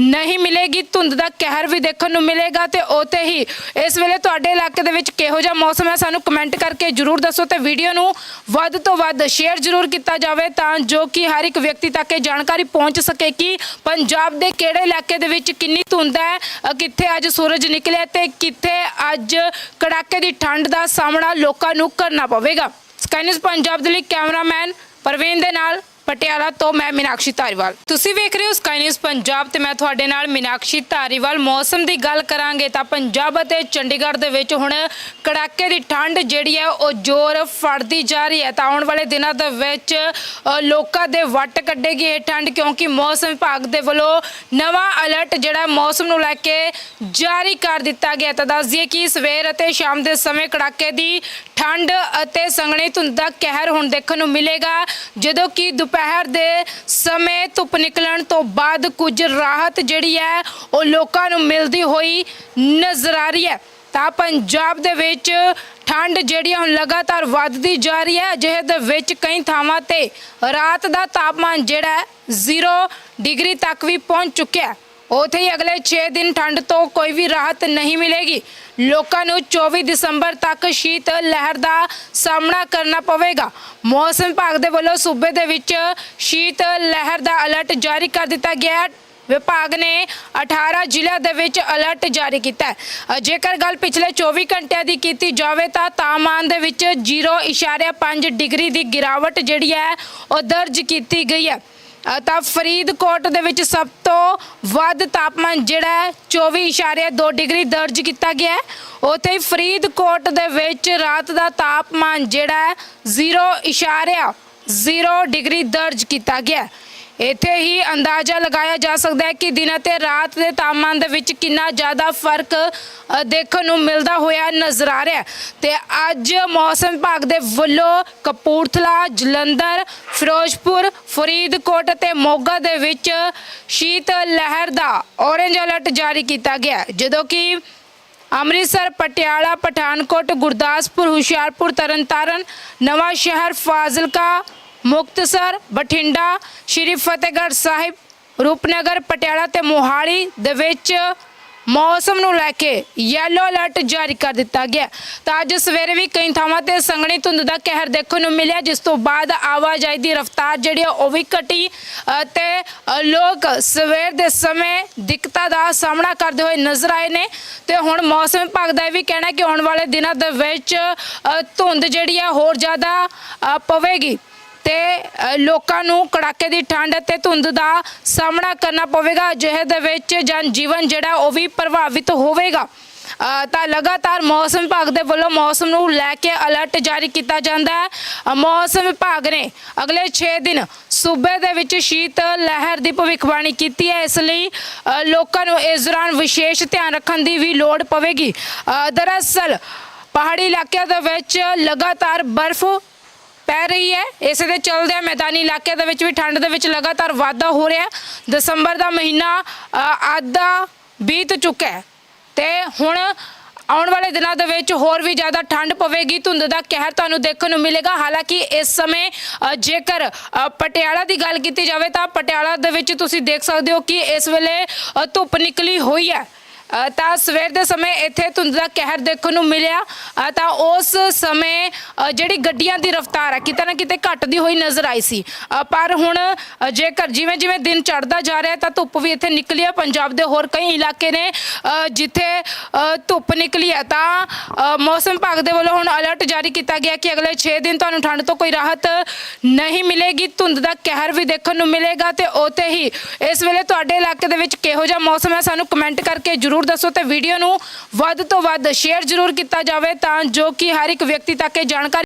ਨਹੀਂ ਮਿਲੇਗੀ। ਧੁੰਦ ਦਾ ਕਹਿਰ ਵੀ ਦੇਖਣ ਨੂੰ ਮਿਲੇਗਾ ਤੇ ਉਤੇ ਹੀ ਇਸ ਵੇਲੇ ਤੁਹਾਡੇ ਇਲਾਕੇ ਦੇ ਵਿੱਚ ਕਿਹੋ ਜਿਹਾ ਮੌਸਮ ਹੈ ਸਾਨੂੰ ਕਮੈਂਟ ਕਰਕੇ ਜਰੂਰ ਦੱਸੋ ਤੇ ਵੀਡੀਓ ਨੂੰ ਵੱਧ ਤੋਂ ਵੱਧ ਸ਼ੇਅਰ ਜਰੂਰ ਕੀਤਾ ਜਾਵੇ ਤਾਂ ਜੋ ਕਿ ਹਰ ਇੱਕ ਵਿਅਕਤੀ ਤੱਕ ਇਹ ਜਾਣਕਾਰੀ ਪਹੁੰਚ ਸਕੇ ਕਿ ਪੰਜਾਬ ਦੇ ਕਿਹੜੇ ਇਲਾਕੇ ਦੇ ਵਿੱਚ ਕਿੰਨੀ ਧੁੰਦ ਹੈ ਅ, ਕਿੱਥੇ ਅੱਜ ਸੂਰਜ ਨਿਕਲਿਆ ਤੇ ਕਿੱਥੇ ਅੱਜ ਕੜਾਕੇ ਦੀ ਠੰਡ ਦਾ ਸਾਹਮਣਾ ਲੋਕਾਂ ਨੂੰ ਕਰਨਾ ਪਵੇਗਾ। ਸਕਾਈਨਸ ਪੰਜਾਬ ਦੇ ਲਈ ਕੈਮਰਾਮੈਨ ਪ੍ਰਵੀਨ ਦੇ ਨਾਲ ਪਟਿਆਲਾ ਤੋਂ ਮੈਂ ਮੀਨਾਕਸ਼ੀ ਧਾਰੀਵਾਲ। ਤੁਸੀਂ ਵੇਖ ਰਹੇ ਹੋ ਸਕਾਈ ਨਿਊਜ਼ ਪੰਜਾਬ ਤੇ ਮੈਂ ਤੁਹਾਡੇ ਨਾਲ ਮੀਨਾਕਸ਼ੀ ਧਾਰੀਵਾਲ। ਮੌਸਮ ਦੀ ਗੱਲ ਕਰਾਂਗੇ ਤਾਂ ਪੰਜਾਬ ਅਤੇ ਚੰਡੀਗੜ੍ਹ ਦੇ ਵਿੱਚ ਹੁਣ ਕੜਾਕੇ ਦੀ ਠੰਡ ਜਿਹੜੀ ਹੈ ਉਹ ਜ਼ੋਰ ਫੜਦੀ ਜਾ ਰਹੀ ਹੈ। ਤਾਂ ਆਉਣ ਵਾਲੇ ਦਿਨਾਂ ਦੇ ਵਿੱਚ ਲੋਕਾਂ ਦੇ ਵੱਟ ਕੱਢੇਗੀ ਇਹ ਠੰਡ ਕਿਉਂਕਿ ਮੌਸਮ ਵਿਭਾਗ ਦੇ ਵੱਲੋਂ ਨਵਾਂ ਅਲਰਟ ਜਿਹੜਾ ਮੌਸਮ ਨੂੰ ਲੈ ਕੇ ਜਾਰੀ ਕਰ ਦਿੱਤਾ ਗਿਆ ਤਾਂ ਦੱਸ ਦਈਏ ਕਿ ਸਵੇਰ ਅਤੇ ਸ਼ਾਮ ਦੇ ਸਮੇਂ ਕੜਾਕੇ ਦੀ ਠੰਡ ਅਤੇ ਸੰਘਣੀ ਧੁੰਦ ਦਾ ਕਹਿਰ ਹੁਣ ਦੇਖਣ ਨੂੰ ਮਿਲੇਗਾ। ਜਦੋਂ ਕਿ ਦੁਪਹਿਰ ਦੇ ਸਮੇਂ ਧੁੱਪ ਨਿਕਲਣ ਤੋਂ ਬਾਅਦ ਕੁਝ ਰਾਹਤ ਜਿਹੜੀ ਹੈ, ਉਹ ਲੋਕਾਂ ਨੂੰ ਮਿਲਦੀ ਹੋਈ ਨਜ਼ਰ ਆ ਰਹੀ ਹੈ। ਤਾਂ ਪੰਜਾਬ ਦੇ ਵਿੱਚ ਠੰਡ ਜਿਹੜੀ ਹੈ, ਹੁਣ ਲਗਾਤਾਰ ਵੱਧਦੀ ਜਾ ਰਹੀ ਹੈ। ਅਜਿਹੇ ਦੇ ਵਿੱਚ ਕਈ ਥਾਵਾਂ ਤੇ ਰਾਤ ਦਾ ਤਾਪਮਾਨ ਜਿਹੜਾ ਹੈ 0 ਡਿਗਰੀ ਤੱਕ ਵੀ ਪਹੁੰਚ ਚੁੱਕਿਆ ਹੈ। ਉਥੇ ਹੀ ਅਗਲੇ 6 ਦਿਨ ਠੰਡ ਤੋਂ ਕੋਈ ਵੀ ਰਾਹਤ ਨਹੀਂ ਮਿਲੇਗੀ। ਲੋਕਾਂ ਨੂੰ 24 ਦਸੰਬਰ ਤੱਕ ਸ਼ੀਤ ਲਹਿਰ ਦਾ ਸਾਹਮਣਾ ਕਰਨਾ ਪਵੇਗਾ। ਮੌਸਮ ਵਿਭਾਗ ਦੇ ਵੱਲੋਂ ਸੂਬੇ ਦੇ ਵਿੱਚ ਸ਼ੀਤ ਲਹਿਰ ਦਾ ਅਲਰਟ ਜਾਰੀ ਕਰ ਦਿੱਤਾ ਗਿਆ ਹੈ। ਵਿਭਾਗ ਨੇ 18 ਜ਼ਿਲ੍ਹਿਆਂ ਦੇ ਵਿੱਚ ਅਲਰਟ ਜਾਰੀ ਕੀਤਾ ਹੈ। ਜੇਕਰ ਗੱਲ ਪਿਛਲੇ 24 ਘੰਟਿਆਂ ਦੀ ਕੀਤੀ ਜਾਵੇ ਤਾਂ ਤਾਪਮਾਨ ਦੇ ਵਿੱਚ 0.5 ਡਿਗਰੀ ਦੀ ਗਿਰਾਵਟ ਜਿਹੜੀ ਹੈ, ਉਹ ਦਰਜ ਕੀਤੀ ਗਈ ਹੈ। ਅ, ਤਾਂ ਫਰੀਦਕੋਟ ਦੇ ਵਿੱਚ ਸਭ ਤੋਂ ਵੱਧ ਤਾਪਮਾਨ ਜਿਹੜਾ ਹੈ 24.2 ਡਿਗਰੀ ਦਰਜ ਕੀਤਾ ਗਿਆ ਹੈ। ਉੱਥੇ ਹੀ ਫਰੀਦਕੋਟ ਦੇ ਵਿੱਚ ਰਾਤ ਦਾ ਤਾਪਮਾਨ ਜਿਹੜਾ ਹੈ 0.0 ਡਿਗਰੀ ਦਰਜ ਕੀਤਾ ਗਿਆ ਹੈ। ਇੱਥੇ ਹੀ ਅੰਦਾਜ਼ਾ ਲਗਾਇਆ ਜਾ ਸਕਦਾ ਹੈ ਕਿ ਦਿਨ ਅਤੇ ਰਾਤ ਦੇ ਤਾਪਮਾਨ ਦੇ ਵਿੱਚ ਕਿੰਨਾ ਜ਼ਿਆਦਾ ਫ਼ਰਕ ਅ, ਦੇਖਣ ਨੂੰ ਮਿਲਦਾ ਹੋਇਆ ਨਜ਼ਰ ਆ ਰਿਹਾ ਹੈ। ਤੇ ਅੱਜ ਮੌਸਮ ਵਿਭਾਗ ਦੇ ਵੱਲੋਂ ਕਪੂਰਥਲਾ ਜਲੰਧਰ ਫਿਰੋਜ਼ਪੁਰ ਫਰੀਦਕੋਟ ਅਤੇ ਮੋਗਾ ਦੇ ਵਿੱਚ ਸ਼ੀਤ ਲਹਿਰ ਦਾ ਔਰੰਜ ਅਲਰਟ ਜਾਰੀ ਕੀਤਾ ਗਿਆ ਹੈ, ਜਦੋਂ ਕਿ ਅੰਮ੍ਰਿਤਸਰ ਪਟਿਆਲਾ ਪਠਾਨਕੋਟ ਗੁਰਦਾਸਪੁਰ ਹੁਸ਼ਿਆਰਪੁਰ ਤਰਨਤਾਰਨ ਨਵਾਂ ਸ਼ਹਿਰ ਫਾਜ਼ਿਲਕਾ ਮੁਕਤਸਰ ਬਠਿੰਡਾ ਸ਼੍ਰੀ ਫਤਿਹਗੜ੍ਹ ਸਾਹਿਬ ਰੂਪਨਗਰ ਪਟਿਆਲਾ ਤੇ ਮੋਹਾਲੀ ਦੇ ਵਿੱਚ ਮੌਸਮ ਨੂੰ ਲੈ ਕੇ ਯੈਲੋ ਅਲਰਟ ਜਾਰੀ ਕਰ ਦਿੱਤਾ ਗਿਆ। ਤਾਂ ਅੱਜ ਸਵੇਰੇ ਵੀ ਕਈ ਥਾਵਾਂ ਤੇ ਸੰਘਣੀ ਧੁੰਦ ਦਾ ਕਹਿਰ ਦੇਖਣ ਨੂੰ ਮਿਲਿਆ ਜਿਸ ਤੋਂ ਬਾਅਦ ਆਵਾਜਾਈ ਦੀ ਰਫ਼ਤਾਰ ਜਿਹੜੀ ਆ ਉਹ ਵੀ ਘਟੀ ਅ, ਤੇ ਲੋਕ ਸਵੇਰ ਦੇ ਸਮੇਂ ਦਿੱਕਤਾਂ ਦਾ ਸਾਹਮਣਾ ਕਰਦੇ ਹੋਏ ਨਜ਼ਰ ਆਏ ਨੇ। ਤੇ ਹੁਣ ਮੌਸਮ ਵਿਭਾਗ ਦਾ ਇਹ ਵੀ ਕਹਿਣਾ ਕਿ ਆਉਣ ਵਾਲੇ ਦਿਨਾਂ ਦੇ ਵਿੱਚ ਧੁੰਦ ਜਿਹੜੀ ਆ ਹੋਰ ਜ਼ਿਆਦਾ ਪਵੇਗੀ। ਤੇ ਲੋਕਾਂ ਨੂੰ ਕੜਾਕੇ ਦੀ ਠੰਡ ਅਤੇ ਧੁੰਦ ਦਾ ਸਾਹਮਣਾ ਕਰਨਾ ਪਵੇਗਾ। ਅਜਿਹੇ ਦੇ ਵਿੱਚ ਜਨ ਜੀਵਨ ਜਿਹੜਾ ਉਹ ਵੀ ਪ੍ਰਭਾਵਿਤ ਹੋਵੇਗਾ। ਤਾਂ ਲਗਾਤਾਰ ਮੌਸਮ ਵਿਭਾਗ ਦੇ ਵੱਲੋਂ ਮੌਸਮ ਨੂੰ ਲੈ ਕੇ ਅਲਰਟ ਜਾਰੀ ਕੀਤਾ ਜਾਂਦਾ ਹੈ। ਮੌਸਮ ਵਿਭਾਗ ਨੇ ਅਗਲੇ 6 ਦਿਨ ਸੂਬੇ ਦੇ ਵਿੱਚ ਸ਼ੀਤ ਲਹਿਰ ਦੀ ਭਵਿੱਖਬਾਣੀ ਕੀਤੀ ਹੈ। ਇਸ ਲਈ ਲੋਕਾਂ ਨੂੰ ਇਸ ਦੌਰਾਨ ਵਿਸ਼ੇਸ਼ ਧਿਆਨ ਰੱਖਣ ਦੀ ਵੀ ਲੋੜ ਪਵੇਗੀ। ਦਰਅਸਲ ਪਹਾੜੀ ਇਲਾਕਿਆਂ ਦੇ ਵਿੱਚ ਲਗਾਤਾਰ ਬਰਫ਼ ਪੈ ਰਹੀ ਹੈ। ਇਸ ਦੇ ਚਲਦੇ ਮੈਦਾਨੀ ਇਲਾਕੇ ਦੇ ਵਿੱਚ ਵੀ ਠੰਡ ਦੇ ਵਿੱਚ ਲਗਾਤਾਰ ਵਾਧਾ ਹੋ ਰਿਹਾ। ਦਸੰਬਰ ਦਾ ਮਹੀਨਾ ਅ, ਅੱਧਾ ਬੀਤ ਚੁੱਕਾ ਹੈ। ਤੇ ਹੁਣ ਆਉਣ ਵਾਲੇ ਦਿਨਾਂ ਦੇ ਵਿੱਚ ਹੋਰ ਵੀ ਜ਼ਿਆਦਾ ਠੰਡ ਪਵੇਗੀ। ਧੁੰਦ ਦਾ ਕਹਿਰ ਤੁਹਾਨੂੰ ਦੇਖਣ ਨੂੰ ਮਿਲੇਗਾ। ਹਾਲਾਂਕਿ ਇਸ ਸਮੇਂ ਜੇਕਰ ਪਟਿਆਲਾ ਦੀ ਗੱਲ ਕੀਤੀ ਜਾਵੇ ਤਾਂ ਪਟਿਆਲਾ ਦੇ ਵਿੱਚ ਤੁਸੀਂ ਦੇਖ ਸਕਦੇ ਹੋ ਕਿ ਇਸ ਵੇਲੇ ਧੁੱਪ ਨਿਕਲੀ ਹੋਈ ਹੈ। ਤਾਂ ਸਵੇਰ ਦੇ ਸਮੇਂ ਇੱਥੇ ਧੁੰਦ ਦਾ ਕਹਿਰ ਦੇਖਣ ਨੂੰ ਮਿਲਿਆ। ਅ, ਤਾਂ ਉਸ ਸਮੇਂ ਅ, ਜਿਹੜੀ ਗੱਡੀਆਂ ਦੀ ਰਫ਼ਤਾਰ ਹੈ ਕਿਤੇ ਨਾ ਕਿਤੇ ਘਟਦੀ ਹੋਈ ਨਜ਼ਰ ਆਈ ਸੀ। ਅ, ਪਰ ਹੁਣ ਅ, ਜੇਕਰ ਜਿਵੇਂ ਜਿਵੇਂ ਦਿਨ ਚੜ੍ਹਦਾ ਜਾ ਰਿਹਾ ਤਾਂ ਧੁੱਪ ਵੀ ਇੱਥੇ ਨਿਕਲੀ ਹੈ ਪੰਜਾਬ ਦੇ ਹੋਰ ਕਈ ਇਲਾਕੇ ਨੇ ਅ, ਜਿੱਥੇ ਅ, ਧੁੱਪ ਨਿਕਲੀ ਹੈ ਤਾਂ ਅ, ਮੌਸਮ ਵਿਭਾਗ ਦੇ ਵੱਲੋਂ ਹੁਣ ਅਲਰਟ ਜਾਰੀ ਕੀਤਾ ਗਿਆ ਕਿ ਅਗਲੇ 6 ਦਿਨ ਤੁਹਾਨੂੰ ਠੰਡ ਤੋਂ ਕੋਈ ਰਾਹਤ ਨਹੀਂ ਮਿਲੇਗੀ। ਧੁੰਦ ਦਾ ਕਹਿਰ ਵੀ ਦੇਖਣ ਨੂੰ ਮਿਲੇਗਾ ਤੇ ਉਤੇ ਹੀ ਇਸ ਵੇਲੇ ਤੁਹਾਡੇ ਇਲਾਕੇ ਦੇ ਵਿੱਚ ਕਿਹੋ ਜਿਹਾ ਮੌਸਮ ਹੈ ਸਾਨੂੰ ਕਮੈਂਟ ਕਰਕੇ ਜ਼ਰੂਰ ਜਰੂਰ ਦੱਸੋ ਤੇ ਵੀਡੀਓ ਨੂੰ ਵੱਧ ਤੋਂ ਵੱਧ ਸ਼ੇਅਰ ਜਰੂਰ ਕੀਤਾ ਜਾਵੇ ਤਾਂ ਜੋ ਕਿ ਹਰ ਇੱਕ ਵਿਅਕਤੀ ਤੱਕ ਇਹ ਜਾਣਕਾਰੀ